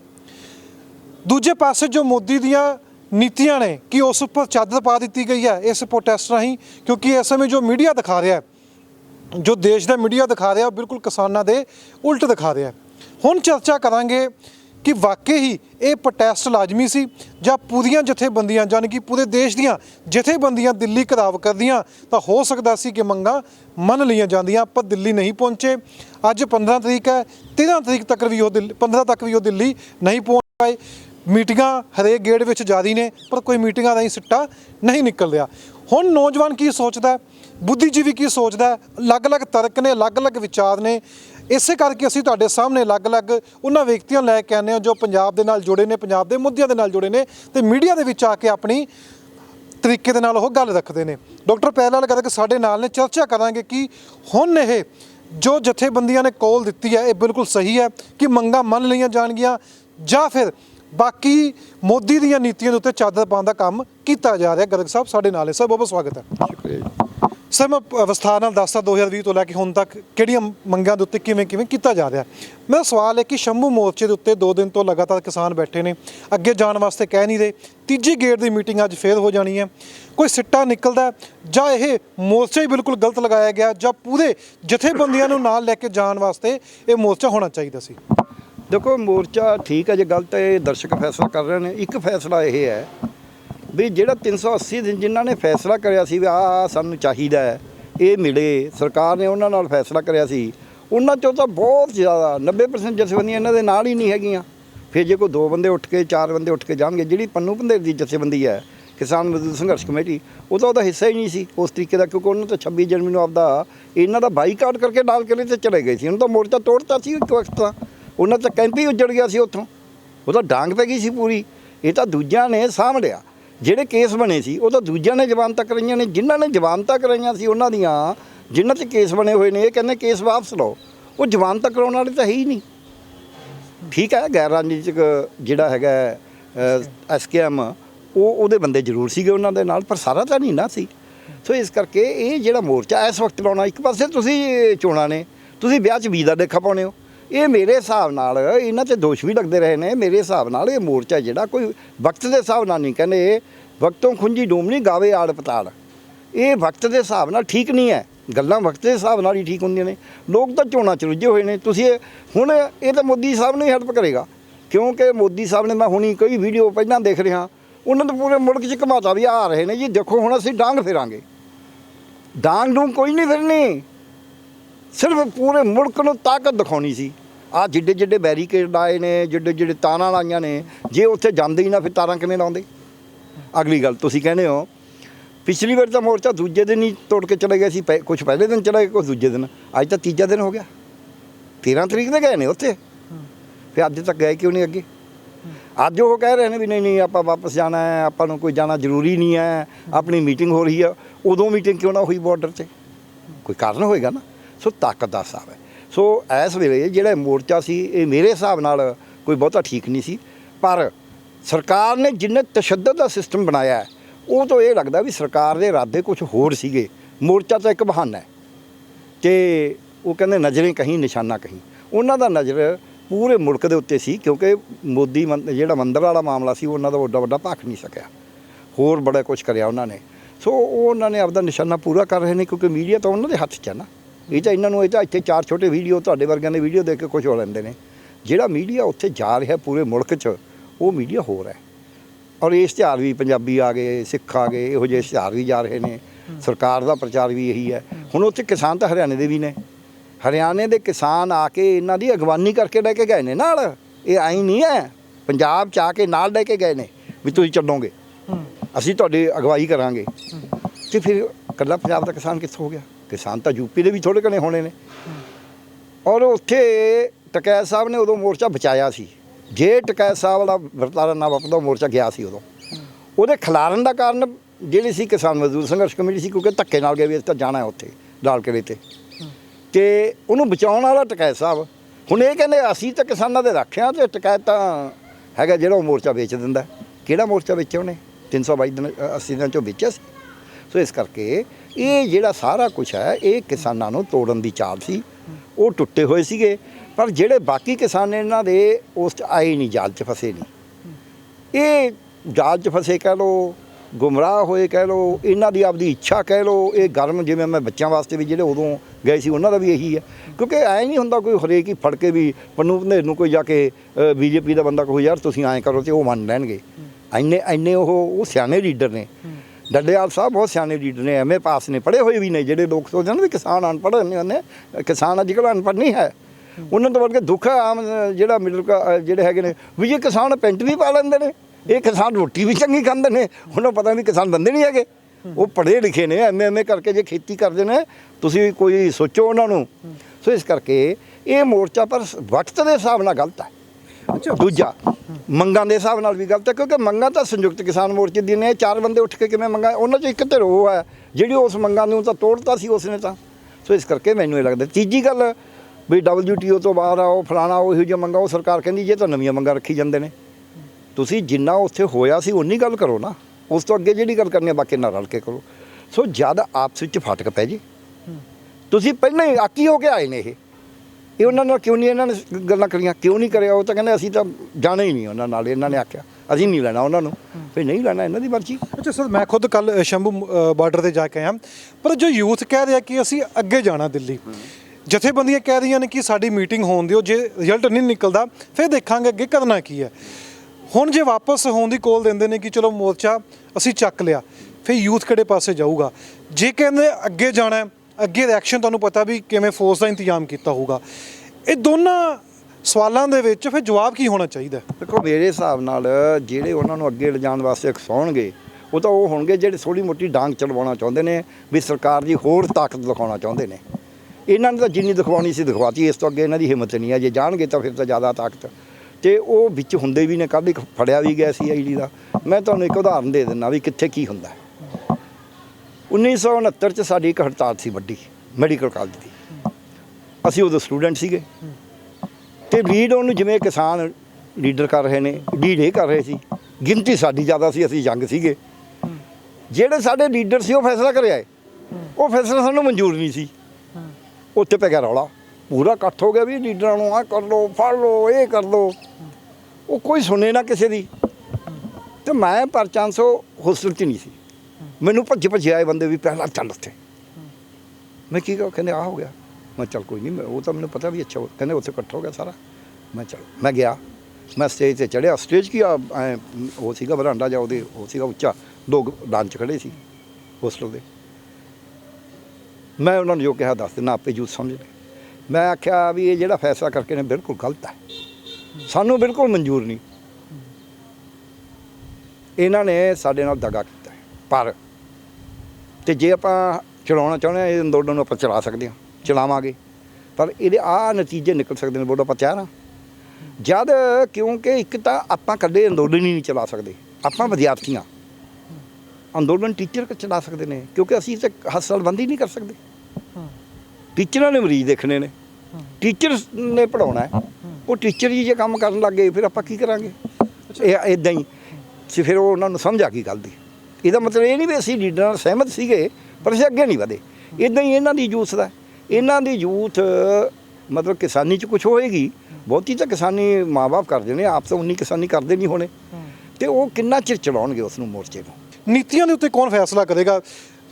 ਦੂਜੇ ਪਾਸੇ ਜੋ ਮੋਦੀ ਦੀਆਂ ਨੀਤੀਆਂ ਨੇ, ਕਿ ਉਸ ਉੱਪਰ ਚਾਦਰ ਪਾ ਦਿੱਤੀ ਗਈ ਹੈ ਇਸ ਪ੍ਰੋਟੈਸਟ ਰਾਹੀਂ, ਕਿਉਂਕਿ ਇਸ ਸਮੇਂ ਜੋ ਮੀਡੀਆ ਦਿਖਾ ਰਿਹਾ ਹੈ ਜੋ ਦੇਸ਼ ਦਾ ਮੀਡੀਆ ਦਿਖਾ ਰਿਹਾ ਉਹ ਬਿਲਕੁਲ ਕਿਸਾਨਾਂ ਦੇ ਉਲਟ ਦਿਖਾ ਰਿਹਾ। ਹੁਣ ਚਰਚਾ ਕਰਾਂਗੇ ਕਿ ਵਾਕਈ ਹੀ ਇਹ ਪ੍ਰੋਟੈਸਟ ਲਾਜ਼ਮੀ ਸੀ ਜਾਂ ਪੂਰੀਆਂ ਜਥੇਬੰਦੀਆਂ ਜਾਣੀ ਕਿ ਪੂਰੇ ਦੇਸ਼ ਦੀਆਂ ਜਥੇਬੰਦੀਆਂ ਦਿੱਲੀ ਘਰਾਵ ਕਰਦੀਆਂ ਤਾਂ ਹੋ ਸਕਦਾ ਸੀ ਕਿ ਮੰਗਾਂ ਮੰਨ ਲਈਆਂ ਜਾਂਦੀਆਂ, ਪਰ ਦਿੱਲੀ ਨਹੀਂ ਪਹੁੰਚੇ। ਅੱਜ 15 ਤਰੀਕ ਹੈ 13 ਤਰੀਕ ਤੱਕ ਵੀ ਉਹ ਦਿੱਲੀ 15 ਤੱਕ ਵੀ ਉਹ ਦਿੱਲੀ ਨਹੀਂ ਪਹੁੰਚ ਪਾਏ। ਮੀਟਿੰਗਾਂ ਹਰੇਕ ਗੇੜ ਵਿੱਚ ਜਾਰੀ ਨੇ, ਪਰ ਕੋਈ ਮੀਟਿੰਗਾਂ ਦਾ ਹੀ ਸਿੱਟਾ ਨਹੀਂ ਨਿਕਲ ਰਿਹਾ। ਹੁਣ ਨੌਜਵਾਨ ਕੀ ਸੋਚਦਾ ਬੁੱਧੀਜੀਵੀ ਕੀ ਸੋਚਦਾ ਅਲੱਗ-ਅਲੱਗ ਤਰਕ ਨੇ, ਅਲੱਗ-ਅਲੱਗ ਵਿਚਾਰ ਨੇ। ਇਸੇ ਕਰਕੇ ਅਸੀਂ ਤੁਹਾਡੇ ਸਾਹਮਣੇ ਅਲੱਗ-ਅਲੱਗ ਉਹਨਾਂ ਵਿਅਕਤੀਆਂ ਨੂੰ ਲੈ ਕੇ ਆਉਂਦੇ ਹਾਂ ਜੋ ਪੰਜਾਬ ਦੇ ਨਾਲ ਜੁੜੇ ਨੇ, ਪੰਜਾਬ ਦੇ ਮੁੱਦਿਆਂ ਦੇ ਨਾਲ ਜੁੜੇ ਨੇ ਤੇ ਮੀਡੀਆ ਦੇ ਵਿੱਚ ਆ ਕੇ ਆਪਣੀ ਤਰੀਕੇ ਦੇ ਨਾਲ ਉਹ ਗੱਲ ਰੱਖਦੇ ਨੇ। ਡਾਕਟਰ ਪਹਿਲਾਲ ਗਰਗ ਸਾਡੇ ਨਾਲ ਨੇ, ਚਰਚਾ ਕਰਾਂਗੇ ਕਿ ਹੁਣ ਇਹ ਜੋ ਜਥੇਬੰਦੀਆਂ ਨੇ ਕੋਲ ਦਿੱਤੀ ਹੈ, ਇਹ ਬਿਲਕੁਲ ਸਹੀ ਹੈ ਕਿ ਮੰਗਾਂ ਮੰਨ ਲਈਆਂ ਜਾਣਗੀਆਂ ਜਾਂ ਫਿਰ ਬਾਕੀ ਮੋਦੀ ਦੀਆਂ ਨੀਤੀਆਂ ਦੇ ਉੱਤੇ ਚਾਦਰ ਪਾਉਣ ਦਾ ਕੰਮ ਕੀਤਾ ਜਾ ਰਿਹਾ। ਗਰਗ ਸਾਹਿਬ, ਸਾਡੇ ਨਾਲ ਹੈ ਸਰ ਬਹੁਤ ਬਹੁਤ ਸਵਾਗਤ ਹੈ। ਸ਼ੁਕਰੀਆ ਸਰ, ਮੈਂ ਵਿਸਥਾਰ ਨਾਲ ਦੱਸਦਾ 2020 ਤੋਂ ਲੈ ਕੇ ਹੁਣ ਤੱਕ ਕਿਹੜੀਆਂ ਮੰਗਾਂ ਦੇ ਉੱਤੇ ਕਿਵੇਂ ਕਿਵੇਂ ਕੀਤਾ ਜਾ ਰਿਹਾ? ਮੇਰਾ ਸਵਾਲ ਹੈ ਕਿ ਸ਼ੰਭੂ ਮੋਰਚੇ ਦੇ ਉੱਤੇ 2 ਦਿਨ ਤੋਂ ਲਗਾਤਾਰ ਕਿਸਾਨ ਬੈਠੇ ਨੇ, ਅੱਗੇ ਜਾਣ ਵਾਸਤੇ ਕਹਿ ਨਹੀਂ ਰਹੇ, ਤੀਜੀ ਗੇੜ ਦੀ ਮੀਟਿੰਗ ਅੱਜ ਫੇਰ ਹੋ ਜਾਣੀ ਹੈ। ਕੋਈ ਸਿੱਟਾ ਨਿਕਲਦਾ ਜਾਂ ਇਹ ਮੋਰਚਾ ਹੀ ਬਿਲਕੁਲ ਗਲਤ ਲਗਾਇਆ ਗਿਆ ਜਾਂ ਪੂਰੇ ਜਥੇਬੰਦੀਆਂ ਨੂੰ ਨਾਲ ਲੈ ਕੇ ਜਾਣ ਵਾਸਤੇ ਇਹ ਮੋਰਚਾ ਹੋਣਾ ਚਾਹੀਦਾ ਸੀ? ਦੇਖੋ, ਮੋਰਚਾ ਠੀਕ ਹੈ, ਜੇ ਗਲਤ ਹੈ, ਇਹ ਦਰਸ਼ਕ ਫੈਸਲਾ ਕਰ ਰਹੇ ਨੇ। ਇੱਕ ਫੈਸਲਾ ਇਹ ਹੈ ਵੀ ਜਿਹੜਾ 380 ਦਿਨ ਜਿਨ੍ਹਾਂ ਨੇ ਫੈਸਲਾ ਕਰਿਆ ਸੀ ਵੀ ਆਹ ਸਾਨੂੰ ਚਾਹੀਦਾ ਹੈ, ਇਹ ਮਿਲੇ, ਸਰਕਾਰ ਨੇ ਉਹਨਾਂ ਨਾਲ ਫੈਸਲਾ ਕਰਿਆ ਸੀ, ਉਹਨਾਂ ਚੋਂ ਤਾਂ ਬਹੁਤ ਜ਼ਿਆਦਾ 90% ਜਥੇਬੰਦੀਆਂ ਇਹਨਾਂ ਦੇ ਨਾਲ ਹੀ ਨਹੀਂ ਹੈਗੀਆਂ। ਫਿਰ ਜੇ ਕੋਈ ਦੋ ਬੰਦੇ ਉੱਠ ਕੇ, ਚਾਰ ਬੰਦੇ ਉੱਠ ਕੇ ਜਾਣਗੇ, ਜਿਹੜੀ ਪੰਨੂ ਪੰਧੇਰ ਦੀ ਜਥੇਬੰਦੀ ਹੈ, ਕਿਸਾਨ ਮਜ਼ਦੂਰ ਸੰਘਰਸ਼ ਕਮੇਟੀ, ਉਹ ਤਾਂ ਉਹਦਾ ਹਿੱਸਾ ਹੀ ਨਹੀਂ ਸੀ ਉਸ ਤਰੀਕੇ ਦਾ, ਕਿਉਂਕਿ ਉਹਨਾਂ ਤਾਂ 26 ਜਨਵਰੀ ਨੂੰ ਆਪਦਾ ਇਹਨਾਂ ਦਾ ਬਾਈਕਾਟ ਕਰਕੇ ਨਾਲ ਕਿਲੇ ਤੇ ਚਲੇ ਗਏ ਸੀ। ਉਹਨਾਂ ਦਾ ਮੋਰਚਾ ਤੋੜਤਾ ਸੀ ਇੱਕ ਵਕਤ ਤਾਂ। ਉਹਨਾਂ ਦਾ ਕੈਂਪ ਹੀ ਉੱਜੜ ਗਿਆ ਸੀ ਉੱਥੋਂ। ਉਹਦਾ ਡਾਂਗ ਪੈ ਗਈ ਸੀ ਪੂਰੀ। ਇਹ ਤਾਂ ਦੂਜਿਆਂ ਨੇ ਸਾਂਭ ਲਿਆ। ਜਿਹੜੇ ਕੇਸ ਬਣੇ ਸੀ, ਉਹ ਤਾਂ ਦੂਜਿਆਂ ਨੇ ਜ਼ਮਾਨਤਾਂ ਕਰਾਈਆਂ ਨੇ, ਜਿਨ੍ਹਾਂ ਨੇ ਜ਼ਮਾਨਤਾਂ ਕਰਾਈਆਂ ਸੀ ਉਹਨਾਂ ਦੀਆਂ, ਜਿਨ੍ਹਾਂ 'ਚ ਕੇਸ ਬਣੇ ਹੋਏ ਨੇ, ਇਹ ਕਹਿੰਦੇ ਕੇਸ ਵਾਪਸ ਲਓ। ਉਹ ਜ਼ਮਾਨਤਾਂ ਕਰਾਉਣ ਵਾਲੇ ਤਾਂ ਹੈ ਹੀ ਨਹੀਂ। ਠੀਕ ਹੈ, ਗੈਰ ਰਾਜਨੀਤਿਕ ਜਿਹੜਾ ਹੈਗਾ ਐਸਕੇਐਮ ਉਹ ਉਹਦੇ ਬੰਦੇ ਜ਼ਰੂਰ ਸੀਗੇ ਉਹਨਾਂ ਦੇ ਨਾਲ, ਪਰ ਸਾਰਾ ਤਾਂ ਨਹੀਂ ਨਾ ਸੀ। ਸੋ ਇਸ ਕਰਕੇ ਇਹ ਜਿਹੜਾ ਮੋਰਚਾ ਇਸ ਵਕਤ ਲਾਉਣਾ, ਇੱਕ ਪਾਸੇ ਤੁਸੀਂ ਚੋਣਾਂ ਨੇ, ਤੁਸੀਂ ਵਿਆਹ 'ਚ ਵੀ ਦਾ ਦੇਖਾ ਪਾਉਣੇ ਹੋ। ਇਹ ਮੇਰੇ ਹਿਸਾਬ ਨਾਲ, ਇਹਨਾਂ ਤੇ ਦੋਸ਼ ਵੀ ਲੱਗਦੇ ਰਹੇ ਨੇ, ਮੇਰੇ ਹਿਸਾਬ ਨਾਲ ਇਹ ਮੋਰਚਾ ਜਿਹੜਾ ਕੋਈ ਵਕਤ ਦੇ ਹਿਸਾਬ ਨਾਲ ਨਹੀਂ ਕਹਿੰਦੇ ਵਕਤੋਂ ਖੁੰਜੀ ਡੂਮਣੀ ਗਾਵੇ ਆੜ ਪਤਾੜ। ਇਹ ਵਕਤ ਦੇ ਹਿਸਾਬ ਨਾਲ ਠੀਕ ਨਹੀਂ ਹੈ। ਗੱਲਾਂ ਵਕਤ ਦੇ ਹਿਸਾਬ ਨਾਲ ਹੀ ਠੀਕ ਹੁੰਦੀਆਂ ਨੇ। ਲੋਕ ਤਾਂ ਚੋਣਾਂ ਚ ਰੁੱਝੇ ਹੋਏ ਨੇ। ਤੁਸੀਂ ਹੁਣ ਇਹ ਤਾਂ ਮੋਦੀ ਸਾਹਿਬ ਨੂੰ ਹੀ ਹੈਲਪ ਕਰੇਗਾ। ਕਿਉਂਕਿ ਮੋਦੀ ਸਾਹਿਬ ਨੇ ਮੈਂ ਹੁਣੀ ਕਈ ਵੀਡੀਓ ਪਹਿਲਾਂ ਦੇਖ ਰਿਹਾ। ਉਹਨਾਂ ਨੇ ਪੂਰੇ ਮੁਲਕ 'ਚ ਘਮਾਤਾ ਵੀ ਆ ਰਹੇ ਨੇ ਜੀ। ਦੇਖੋ, ਹੁਣ ਅਸੀਂ ਡਾਂਗ ਫੇਰਾਂਗੇ। ਡਾਂਗ ਨੂੰ ਕੋਈ ਨਹੀਂ ਫਿਰਨੀ। ਸਿਰਫ ਪੂਰੇ ਮੁਲਕ ਨੂੰ ਤਾਕਤ ਦਿਖਾਉਣੀ ਸੀ। ਆ ਜਿੱਡੇ ਜਿੱਡੇ ਬੈਰੀਕੇਡ ਆਏ ਨੇ, ਜਿੱਡੇ ਜਿੱਡੇ ਤਾਰਾਂ ਲਾਈਆਂ ਨੇ, ਜੇ ਉੱਥੇ ਜਾਂਦੇ ਹੀ ਨਾ, ਫਿਰ ਤਾਰਾਂ ਕਿਵੇਂ ਲਾਉਂਦੇ? ਅਗਲੀ ਗੱਲ ਤੁਸੀਂ ਕਹਿੰਦੇ ਹੋ, ਪਿਛਲੀ ਵਾਰ ਤਾਂ ਮੋਰਚਾ ਦੂਜੇ ਦਿਨ ਹੀ ਤੋੜ ਕੇ ਚਲੇ ਗਏ ਸੀ ਕੁਝ ਪਹਿਲੇ ਦਿਨ ਚਲੇ ਗਏ ਕੁਝ ਦੂਜੇ ਦਿਨ। ਅੱਜ ਤਾਂ ਤੀਜਾ ਦਿਨ ਹੋ ਗਿਆ। 13 ਤਰੀਕ ਦੇ ਗਏ ਨੇ ਉੱਥੇ। ਫਿਰ ਅੱਜ ਤੱਕ ਗਏ ਕਿਉਂ ਨਹੀਂ ਅੱਗੇ? ਅੱਜ ਉਹ ਕਹਿ ਰਹੇ ਨੇ ਵੀ ਨਹੀਂ ਨਹੀਂ, ਆਪਾਂ ਵਾਪਸ ਜਾਣਾ ਹੈ, ਆਪਾਂ ਨੂੰ ਕੋਈ ਜਾਣਾ ਜ਼ਰੂਰੀ ਨਹੀਂ ਹੈ, ਆਪਣੀ ਮੀਟਿੰਗ ਹੋ ਰਹੀ ਹੈ, ਉਦੋਂ ਮੀਟਿੰਗ ਕਿਉਂ ਨਾ ਹੋਈ ਬਾਰਡਰ ਤੇ ਕੋਈ ਕਾਰਨ ਹੋਏਗਾ ਨਾ? ਸੋ ਤਾਕਤ ਦਾ ਹਿਸਾਬ ਹੈ। ਸੋ ਇਸ ਵੇਲੇ ਜਿਹੜਾ ਮੋਰਚਾ ਸੀ, ਇਹ ਮੇਰੇ ਹਿਸਾਬ ਨਾਲ ਕੋਈ ਬਹੁਤਾ ਠੀਕ ਨਹੀਂ ਸੀ। ਪਰ ਸਰਕਾਰ ਨੇ ਜਿੰਨੇ ਤਸ਼ੱਦਦ ਦਾ ਸਿਸਟਮ ਬਣਾਇਆ ਉਹ ਤੋਂ ਇਹ ਲੱਗਦਾ ਵੀ ਸਰਕਾਰ ਦੇ ਇਰਾਦੇ ਕੁਝ ਹੋਰ ਸੀਗੇ। ਮੋਰਚਾ ਤਾਂ ਇੱਕ ਬਹਾਨਾ ਹੈ। ਤੇ ਉਹ ਕਹਿੰਦੇ ਨਜ਼ਰੇ ਕਹੀਂ, ਨਿਸ਼ਾਨਾ ਕਹੀਂ। ਉਹਨਾਂ ਦਾ ਨਜ਼ਰ ਪੂਰੇ ਮੁਲਕ ਦੇ ਉੱਤੇ ਸੀ, ਕਿਉਂਕਿ ਮੋਦੀ ਮੰਦ- ਜਿਹੜਾ ਮੰਦਰ ਵਾਲਾ ਮਾਮਲਾ ਸੀ, ਉਹਨਾਂ ਦਾ ਵੱਡਾ ਵੱਡਾ ਭੱਖ ਨਹੀਂ ਸਕਿਆ। ਹੋਰ ਬੜਾ ਕੁਝ ਕਰਿਆ ਉਹਨਾਂ ਨੇ। ਸੋ ਉਹ ਉਹਨਾਂ ਨੇ ਆਪਦਾ ਨਿਸ਼ਾਨਾ ਪੂਰਾ ਕਰ ਰਹੇ ਨੇ, ਕਿਉਂਕਿ ਮੀਡੀਆ ਤਾਂ ਉਹਨਾਂ ਦੇ ਹੱਥ 'ਚ ਹੈ ਨਾ। ਇਹ ਤਾਂ ਇਹਨਾਂ ਨੂੰ ਇਹ ਤਾਂ ਇੱਥੇ ਚਾਰ ਛੋਟੇ ਵੀਡੀਓ ਤੁਹਾਡੇ ਵਰਗਿਆਂ ਦੇ ਵੀਡੀਓ ਦੇਖ ਕੇ ਖੁਸ਼ ਹੋ ਲੈਂਦੇ ਨੇ। ਜਿਹੜਾ ਮੀਡੀਆ ਉੱਥੇ ਜਾ ਰਿਹਾ ਪੂਰੇ ਮੁਲਕ 'ਚ ਉਹ ਮੀਡੀਆ ਹੋਰ ਹੈ। ਔਰ ਇਹ ਇਸ਼ਤਿਹਾਰ ਵੀ ਪੰਜਾਬੀ ਆ ਗਏ ਸਿੱਖ ਆ ਗਏ ਇਹੋ ਜਿਹੇ ਇਸ਼ਤਿਹਾਰ ਵੀ ਜਾ ਰਹੇ ਨੇ। ਸਰਕਾਰ ਦਾ ਪ੍ਰਚਾਰ ਵੀ ਇਹੀ ਹੈ। ਹੁਣ ਉੱਥੇ ਕਿਸਾਨ ਤਾਂ ਹਰਿਆਣੇ ਦੇ ਵੀ ਨੇ। ਹਰਿਆਣੇ ਦੇ ਕਿਸਾਨ ਆ ਕੇ ਇਹਨਾਂ ਦੀ ਅਗਵਾਨੀ ਕਰਕੇ ਲੈ ਕੇ ਗਏ ਨੇ ਨਾਲ। ਇਹ ਆਈ ਨਹੀਂ ਹੈ ਪੰਜਾਬ ਚ ਆ ਕੇ ਨਾਲ ਲੈ ਕੇ ਗਏ ਨੇ ਵੀ ਤੁਸੀਂ ਚੱਲੋਗੇ ਅਸੀਂ ਤੁਹਾਡੀ ਅਗਵਾਈ ਕਰਾਂਗੇ। ਤੇ ਫਿਰ ਕੱਲਾ ਪੰਜਾਬ ਦਾ ਕਿਸਾਨ ਕਿੱਥੋਂ ਹੋ ਗਿਆ? ਕਿਸਾਨ ਤਾਂ ਯੂਪੀ ਦੇ ਵੀ ਥੋੜੇ ਘਣੇ ਹੋਣੇ ਨੇ। ਔਰ ਉੱਥੇ ਟਕੈਤ ਸਾਹਿਬ ਨੇ ਉਦੋਂ ਮੋਰਚਾ ਬਚਾਇਆ ਸੀ। ਜੇ ਟਕੈਤ ਸਾਹਿਬ ਵਾਲਾ ਵਰਤਾਰਾ ਨਾ ਵਾਪਰਦਾ ਮੋਰਚਾ ਗਿਆ ਸੀ ਉਦੋਂ। ਉਹਦੇ ਖਿਲਾਰਨ ਦਾ ਕਾਰਨ ਜਿਹੜੀ ਸੀ ਕਿਸਾਨ ਮਜ਼ਦੂਰ ਸੰਘਰਸ਼ ਕਮੇਟੀ ਸੀ ਕਿਉਂਕਿ ਧੱਕੇ ਨਾਲ ਗਏ ਵੀ ਅਸੀਂ ਤਾਂ ਜਾਣਾ ਉੱਥੇ ਲਾਲ ਕਿਲੇ ਤੇ। ਤੇ ਉਹਨੂੰ ਬਚਾਉਣ ਵਾਲਾ ਟਕੈਤ ਸਾਹਿਬ ਹੁਣ ਇਹ ਕਹਿੰਦੇ ਅਸੀਂ ਤਾਂ ਕਿਸਾਨਾਂ ਦੇ ਰੱਖਿਆ ਤੇ ਟਕੈਤ ਤਾਂ ਹੈਗਾ ਜਿਹੜਾ ਉਹ ਮੋਰਚਾ ਵੇਚ ਦਿੰਦਾ। ਕਿਹੜਾ ਮੋਰਚਾ ਵੇਚਿਆ ਉਹਨੇ? 322 ਦਿਨ ਅ, 80 ਦਿਨਾਂ ਚੋਂ ਵੇਚਿਆ ਸੀ। ਸੋ ਇਸ ਕਰਕੇ ਇਹ ਜਿਹੜਾ ਸਾਰਾ ਕੁਝ ਹੈ ਇਹ ਕਿਸਾਨਾਂ ਨੂੰ ਤੋੜਨ ਦੀ ਚਾਲ ਸੀ। ਉਹ ਟੁੱਟੇ ਹੋਏ ਸੀਗੇ ਪਰ ਜਿਹੜੇ ਬਾਕੀ ਕਿਸਾਨ ਨੇ ਇਹਨਾਂ ਦੇ ਉਸ 'ਚ ਆਏ ਨਹੀਂ ਜਾਲ 'ਚ ਫਸੇ ਨਹੀਂ। ਇਹ ਜਾਲ 'ਚ ਫਸੇ ਕਹਿ ਲੋ ਗੁੰਮਰਾਹ ਹੋਏ ਕਹਿ ਲੋ ਇਹਨਾਂ ਦੀ ਆਪਦੀ ਇੱਛਾ ਕਹਿ ਲੋ ਇਹ ਗਰਮ ਜਿਵੇਂ ਮੈਂ ਬੱਚਿਆਂ ਵਾਸਤੇ ਵੀ ਜਿਹੜੇ ਉਦੋਂ ਗਏ ਸੀ ਉਹਨਾਂ ਦਾ ਵੀ ਇਹੀ ਹੈ। ਕਿਉਂਕਿ ਐ ਨਹੀਂ ਹੁੰਦਾ ਕੋਈ ਹਰੇਕ ਹੀ ਫੜ ਕੇ ਵੀ ਪੰਨੂ ਭੰਦੇਰ ਨੂੰ ਕੋਈ ਜਾ ਕੇ ਬੀਜੇਪੀ ਦਾ ਬੰਦਾ ਕੋਈ ਯਾਰ ਤੁਸੀਂ ਐਂ ਕਰੋ ਤੇ ਉਹ ਮੰਨ ਲੈਣਗੇ। ਐਨੇ ਐਨੇ ਉਹ ਉਹ ਸਿਆਣੇ ਲੀਡਰ ਨੇ। ਡੱਡੇਵਾਲ ਸਾਹਿਬ ਬਹੁਤ ਸਿਆਣੇ ਲੀਡਰ ਨੇ ਐਮਏ ਪਾਸ ਨੇ, ਪੜ੍ਹੇ ਹੋਏ ਵੀ ਨੇ, ਜਿਹੜੇ ਲੋਕ ਸੋਚਦੇ ਨੇ ਵੀ ਕਿਸਾਨ ਅਨਪੜ੍ਹ ਨੇ ਉਹਨੇ, ਕਿਸਾਨ ਅੱਜ ਕੱਲ੍ਹ ਅਨਪੜ੍ਹ ਨਹੀਂ ਹੈ। ਉਹਨਾਂ ਤੋਂ ਵੱਧ ਕੇ ਦੁੱਖ ਆਮ, ਜਿਹੜਾ ਮਿਡਲ ਜਿਹੜੇ ਹੈਗੇ ਨੇ, ਵੀ ਇਹ ਕਿਸਾਨ ਪੈਂਟ ਵੀ ਪਾ ਲੈਂਦੇ ਨੇ, ਇਹ ਕਿਸਾਨ ਰੋਟੀ ਵੀ ਚੰਗੀ ਖਾਂਦੇ ਨੇ, ਉਹਨਾਂ ਨੂੰ ਪਤਾ ਨਹੀਂ ਕਿਸਾਨ ਬੰਦੇ ਨਹੀਂ ਹੈਗੇ। ਉਹ ਪੜ੍ਹੇ ਲਿਖੇ ਨੇ ਐਮਏ ਐਮਏ ਕਰਕੇ ਜੇ ਖੇਤੀ ਕਰਦੇ ਨੇ, ਤੁਸੀਂ ਕੋਈ ਸੋਚੋ ਉਹਨਾਂ ਨੂੰ। ਸੋ ਇਸ ਕਰਕੇ ਇਹ ਮੋਰਚਾ ਪਰ ਵਕਤ ਦੇ ਹਿਸਾਬ ਨਾਲ ਗਲਤ ਹੈ। ਦੂਜਾ ਮੰਗਾਂ ਦੇ ਹਿਸਾਬ ਨਾਲ ਵੀ ਗਲਤ ਹੈ ਕਿਉਂਕਿ ਮੰਗਾਂ ਤਾਂ ਸੰਯੁਕਤ ਕਿਸਾਨ ਮੋਰਚੇ ਦੀਆਂ ਨੇ ਚਾਰ ਬੰਦੇ ਉੱਠ ਕੇ ਕਿਵੇਂ ਮੰਗਾਂ ਉਹਨਾਂ 'ਚ ਇੱਕ ਧਿਰ ਉਹ ਹੈ ਜਿਹੜੀ ਉਸ ਮੰਗਾਂ ਨੂੰ ਤਾਂ ਤੋੜਤਾ ਸੀ ਉਸਨੇ ਤਾਂ। ਸੋ ਇਸ ਕਰਕੇ ਮੈਨੂੰ ਇਹ ਲੱਗਦਾ ਤੀਜੀ ਗੱਲ ਵੀ WTO ਤੋਂ ਬਾਹਰ ਆਓ ਫਲਾਣਾ ਉਹ ਇਹੋ ਜਿਹੀਆਂ ਮੰਗਾਂ ਉਹ ਸਰਕਾਰ ਕਹਿੰਦੀ ਜੇ ਤਾਂ ਨਵੀਆਂ ਮੰਗਾਂ ਰੱਖੀ ਜਾਂਦੇ ਨੇ। ਤੁਸੀਂ ਜਿੰਨਾ ਉੱਥੇ ਹੋਇਆ ਸੀ ਉਨੀ ਗੱਲ ਕਰੋ ਨਾ। ਉਸ ਤੋਂ ਅੱਗੇ ਜਿਹੜੀ ਗੱਲ ਕਰਨੀ ਹੈ ਬਾਕੀ ਨਾਲ ਰਲ ਕੇ ਕਰੋ। ਸੋ ਜਦ ਆਪਸ ਵਿੱਚ ਫਾਟਕ ਪੈ ਜੇ ਤੁਸੀਂ ਪਹਿਲਾਂ ਹੀ ਆਕੀ ਹੋ ਕੇ ਆਏ ਨੇ ਇਹ। ਇਹ ਉਹਨਾਂ ਨਾਲ ਕਿਉਂ ਨਹੀਂ ਇਹਨਾਂ ਨੇ ਗੱਲਾਂ ਕਰੀਆਂ? ਕਿਉਂ ਨਹੀਂ ਕਰਿਆ? ਉਹ ਤਾਂ ਕਹਿੰਦੇ ਅਸੀਂ ਤਾਂ ਜਾਣਾ ਹੀ ਨਹੀਂ ਉਹਨਾਂ ਨਾਲ, ਇਹਨਾਂ ਨੇ ਆਖਿਆ। ਅਸੀਂ ਨਹੀਂ ਲੈਣਾ ਉਹਨਾਂ ਨੂੰ। ਫਿਰ ਨਹੀਂ ਲੈਣਾ ਇਹਨਾਂ ਦੀ ਮਰਜ਼ੀ। ਅੱਛਾ ਸਰ, ਮੈਂ ਖੁਦ ਕੱਲ ਸ਼ੰਭੂ ਬਾਰਡਰ ਤੇ ਜਾ ਕੇ ਆਇਆ। ਪਰ ਜੋ ਯੂਥ ਕਹਿ ਰਿਹਾ ਕਿ ਅਸੀਂ ਅੱਗੇ ਜਾਣਾ ਦਿੱਲੀ, ਜਥੇਬੰਦੀਆਂ ਕਹਿ ਰਹੀਆਂ ਨੇ ਕਿ ਸਾਡੀ ਮੀਟਿੰਗ ਹੋਣ ਦਿਓ, ਜੇ ਰਿਜ਼ਲਟ ਨਹੀਂ ਨਿਕਲਦਾ, ਫਿਰ ਦੇਖਾਂਗੇ ਅੱਗੇ ਕਰਨਾ ਕੀ ਹੈ। ਹੁਣ ਜੇ ਵਾਪਸ ਹੋਣ ਦੀ ਕੋਲ ਦਿੰਦੇ ਨੇ ਕਿ ਚਲੋ ਮੋਰਚਾ ਅਸੀਂ ਚੱਕ ਲਿਆ, ਫਿਰ ਯੂਥ ਕਿਹੜੇ ਪਾਸੇ ਜਾਊਗਾ? ਜੇ ਕਹਿੰਦੇ ਅੱਗੇ ਜਾਣਾ ਅੱਗੇ ਰਿਐਕਸ਼ਨ ਤੁਹਾਨੂੰ ਪਤਾ ਵੀ ਕਿਵੇਂ ਫੋਰਸ ਦਾ ਇੰਤਜ਼ਾਮ ਕੀਤਾ ਹੋਊਗਾ। ਇਹ ਦੋਨਾਂ ਸਵਾਲਾਂ ਦੇ ਵਿੱਚ ਫਿਰ ਜਵਾਬ ਕੀ ਹੋਣਾ ਚਾਹੀਦਾ ਦੇਖੋ, ਮੇਰੇ ਹਿਸਾਬ ਨਾਲ ਜਿਹੜੇ ਉਹਨਾਂ ਨੂੰ ਅੱਗੇ ਲਿਜਾਣ ਵਾਸਤੇ ਉਕਸਾਉਣਗੇ ਉਹ ਤਾਂ ਉਹ ਹੋਣਗੇ ਜਿਹੜੇ ਥੋੜੀ ਮੋਟੀ ਡਾਂਗ ਚਲਵਾਉਣਾ ਚਾਹੁੰਦੇ ਨੇ, ਵੀ ਸਰਕਾਰ ਦੀ ਹੋਰ ਤਾਕਤ ਦਿਖਾਉਣਾ ਚਾਹੁੰਦੇ ਨੇ। ਇਹਨਾਂ ਨੇ ਤਾਂ ਜਿੰਨੀ ਦਿਖਵਾਉਣੀ ਸੀ ਦਿਖਵਾਤੀ, ਇਸ ਤੋਂ ਅੱਗੇ ਇਹਨਾਂ ਦੀ ਹਿੰਮਤ ਨਹੀਂ ਹੈ। ਜੇ ਜਾਣਗੇ ਤਾਂ ਫਿਰ ਤਾਂ ਜ਼ਿਆਦਾ ਤਾਕਤ। ਤੇ ਉਹ ਵਿੱਚ ਹੁੰਦੇ ਵੀ ਨੇ, ਕੱਲ੍ਹ ਇੱਕ ਫੜਿਆ ਵੀ ਗਿਆ ਸੀ ਆਈਡੀ ਦਾ। ਮੈਂ ਤੁਹਾਨੂੰ ਇੱਕ ਉਦਾਹਰਨ ਦੇ ਦਿੰਦਾ ਵੀ ਕਿੱਥੇ ਕੀ ਹੁੰਦਾ 1969 ਚ ਸਾਡੀ ਇੱਕ ਹੜਤਾਲ ਸੀ ਵੱਡੀ ਮੈਡੀਕਲ ਕਾਲਜ ਦੀ। ਅਸੀਂ ਉਦੋਂ ਸਟੂਡੈਂਟ ਸੀਗੇ। ਤੇ ਲੀਡ ਉਹਨੂੰ ਜਿਵੇਂ ਕਿਸਾਨ ਲੀਡਰ ਕਰ ਰਹੇ ਨੇ ਲੀਡ ਇਹ ਕਰ ਰਹੇ ਸੀ। ਗਿਣਤੀ ਸਾਡੀ ਜ਼ਿਆਦਾ ਸੀ, ਅਸੀਂ ਜੰਗ ਸੀਗੇ। ਜਿਹੜੇ ਸਾਡੇ ਲੀਡਰ ਸੀ, ਉਹ ਫੈਸਲਾ ਕਰਿਆ ਏ। ਉਹ ਫੈਸਲਾ ਸਾਨੂੰ ਮਨਜ਼ੂਰ ਨਹੀਂ ਸੀ। ਉੱਥੇ ਪੈ ਗਿਆ ਰੌਲਾ। ਪੂਰਾ ਇਕੱਠ ਹੋ ਗਿਆ ਵੀ ਲੀਡਰਾਂ ਨੂੰ ਆ ਕਰ ਲੋ ਫੜ ਲੋ ਇਹ ਕਰ ਲੋ ਉਹ ਕੋਈ ਸੁਣੇ ਨਾ ਕਿਸੇ ਦੀ। ਤੇ ਮੈਂ ਪਰ ਚਾਂਸ ਉਹ ਹੋਸਟਲ 'ਚ ਨਹੀਂ ਸੀ। ਮੈਨੂੰ ਭੱਜ ਭੱਜ ਆਏ ਬੰਦੇ ਵੀ ਪਹਿਲਾਂ ਚੱਲ ਉੱਥੇ। ਮੈਂ ਕੀ ਕਹਾਂ, ਕਹਿੰਦੇ ਆ ਹੋ ਗਿਆ। ਮੈਂ ਚੱਲ ਕੋਈ ਨਹੀਂ, ਮੈਂ ਉਹ ਤਾਂ ਮੈਨੂੰ ਪਤਾ ਵੀ ਅੱਛਾ ਕਹਿੰਦੇ ਉੱਥੇ ਇਕੱਠਾ ਹੋ ਗਿਆ ਸਾਰਾ। ਮੈਂ ਚਲ, ਮੈਂ ਗਿਆ। ਮੈਂ ਸਟੇਜ ਤੇ ਚੜਿਆ ਸਟੇਜ ਕੀ ਆ? ਉਹ ਸੀਗਾ ਬਰਾਂਡਾ ਜਾਂ ਉਹਦੇ, ਉਹ ਸੀਗਾ ਉੱਚਾ। ਦੋ ਡਾਂਚ ਖੜੇ ਸੀ ਹੋਸਟਲ ਦੇ। ਮੈਂ ਉਹਨਾਂ ਨੂੰ ਜੋ ਕਿਹਾ, ਦੱਸ ਦੇਣਾ ਆਪੇ ਜੂਤ ਸਮਝ ਲੈ ਮੈਂ ਆਖਿਆ ਵੀ ਇਹ ਜਿਹੜਾ ਫੈਸਲਾ ਕਰਕੇ ਨੇ, ਬਿਲਕੁਲ ਗਲਤ ਹੈ ਸਾਨੂੰ ਬਿਲਕੁਲ ਮਨਜ਼ੂਰ ਨਹੀਂ। ਇਹਨਾਂ ਨੇ ਸਾਡੇ ਨਾਲ ਦਗਾ ਕੀਤਾ। ਪਰ ਤੇ ਜੇ ਆਪਾਂ ਚਲਾਉਣਾ ਚਾਹੁੰਦੇ ਹਾਂ ਇਹ ਅੰਦੋਲਨ ਨੂੰ ਆਪਾਂ ਚਲਾ ਸਕਦੇ ਹਾਂ ਚਲਾਵਾਂਗੇ। ਪਰ ਇਹਦੇ ਆ ਨਤੀਜੇ ਨਿਕਲ ਸਕਦੇ ਨੇ ਬੋਲੋ ਆਪਾਂ ਚਾਹ ਨਾ ਜਦ ਕਿਉਂਕਿ ਇੱਕ ਤਾਂ ਆਪਾਂ ਇਕੱਲੇ ਅੰਦੋਲਨ ਹੀ ਨਹੀਂ ਚਲਾ ਸਕਦੇ ਆਪਾਂ ਵਿਦਿਆਰਥੀਆਂ। ਅੰਦੋਲਨ ਟੀਚਰ ਕ ਚਲਾ ਸਕਦੇ ਨੇ ਕਿਉਂਕਿ ਅਸੀਂ ਤਾਂ ਹਸਪਤਾਲ ਬੰਦ ਹੀ ਨਹੀਂ ਕਰ ਸਕਦੇ। ਟੀਚਰਾਂ ਨੇ ਮਰੀਜ਼ ਦੇਖਣੇ ਨੇ। ਟੀਚਰ ਨੇ ਪੜਾਉਣਾ ਹੈ। ਉਹ ਟੀਚਰ ਜੀ ਜੇ ਕੰਮ ਕਰਨ ਲੱਗ ਫਿਰ ਆਪਾਂ ਕੀ ਕਰਾਂਗੇ? ਇਹ ਇਦਾਂ ਹੀ। ਫਿਰ ਉਹ ਉਹਨਾਂ ਨੂੰ ਸਮਝ ਆ ਗਈ ਗੱਲ ਦੀ। ਇਹਦਾ ਮਤਲਬ ਇਹ ਨਹੀਂ ਵੀ ਅਸੀਂ ਲੀਡਰਾਂ ਨਾਲ ਸਹਿਮਤ ਸੀਗੇ ਪਰ ਅਸੀਂ ਅੱਗੇ ਨਹੀਂ ਵਧੇ। ਇਦਾਂ ਹੀ ਇਹਨਾਂ ਦੀ ਯੂਥ ਦਾ। ਇਹਨਾਂ ਦੀ ਯੂਥ ਮਤਲਬ ਕਿਸਾਨੀ ਚ ਕੁਝ ਹੋਏਗੀ ਬਹੁਤੀ ਤਾਂ ਕਿਸਾਨੀ ਮਾਪੇ ਕਰਦੇ ਨੇ ਆਪ ਤਾਂ ਉਨੀ ਕਿਸਾਨੀ ਕਰਦੇ ਨਹੀਂ ਹੋਣੇ। ਤੇ ਉਹ ਕਿੰਨਾ ਚਿਰ ਚਲਾਉਣਗੇ ਉਸ ਨੂੰ ਮੋਰਚੇ ਨੂੰ? ਨੀਤੀਆਂ ਦੇ ਉੱਤੇ ਕੌਣ ਫੈਸਲਾ ਕਰੇਗਾ?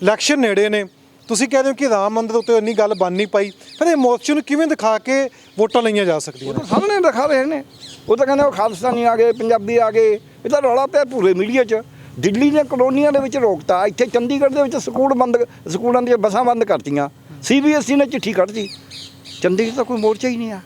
ਇਲੈਕਸ਼ਨ ਨੇੜੇ ਨੇ। ਤੁਸੀਂ ਕਹਿੰਦੇ ਹੋ ਕਿ ਰਾਮ ਮੰਦਰ ਉੱਤੇ ਇੰਨੀ ਗੱਲ ਬਣ ਨਹੀਂ ਪਾਈ। ਫਿਰ ਇਹ ਮੋਰਚੇ ਨੂੰ ਕਿਵੇਂ ਦਿਖਾ ਕੇ ਵੋਟਾਂ ਲਈਆਂ ਜਾ ਸਕਦੀਆਂ ਉਹ ਨੇ? ਤਾਂ ਸਾਹਮਣੇ ਦਿਖਾ ਰਹੇ ਨੇ। ਉਹ ਤਾਂ ਕਹਿੰਦੇ ਉਹ ਖਾਲਸਤਾਨੀ ਆ ਗਏ ਪੰਜਾਬੀ ਆ ਗਏ। ਇਹ ਤਾਂ ਰੌਲਾ ਪਿਆ ਪੂਰੇ ਮੀਡੀਆ 'ਚ। ਦਿੱਲੀ ਦੀਆਂ ਕਲੋਨੀਆਂ ਦੇ ਵਿੱਚ ਰੋਕਤਾ ਇੱਥੇ ਚੰਡੀਗੜ੍ਹ ਦੇ ਵਿੱਚ ਸਕੂਲ ਬੰਦ ਸਕੂਲਾਂ ਦੀਆਂ ਬੱਸਾਂ ਬੰਦ ਕਰਤੀਆਂ। ਸੀਬੀਐਸਈ ਨੇ ਚਿੱਠੀ ਕੱਢਤੀ। ਚੰਡੀਗੜ੍ਹ ਤਾਂ ਕੋਈ ਮੋਰਚਾ ਹੀ ਨਹੀਂ ਆ।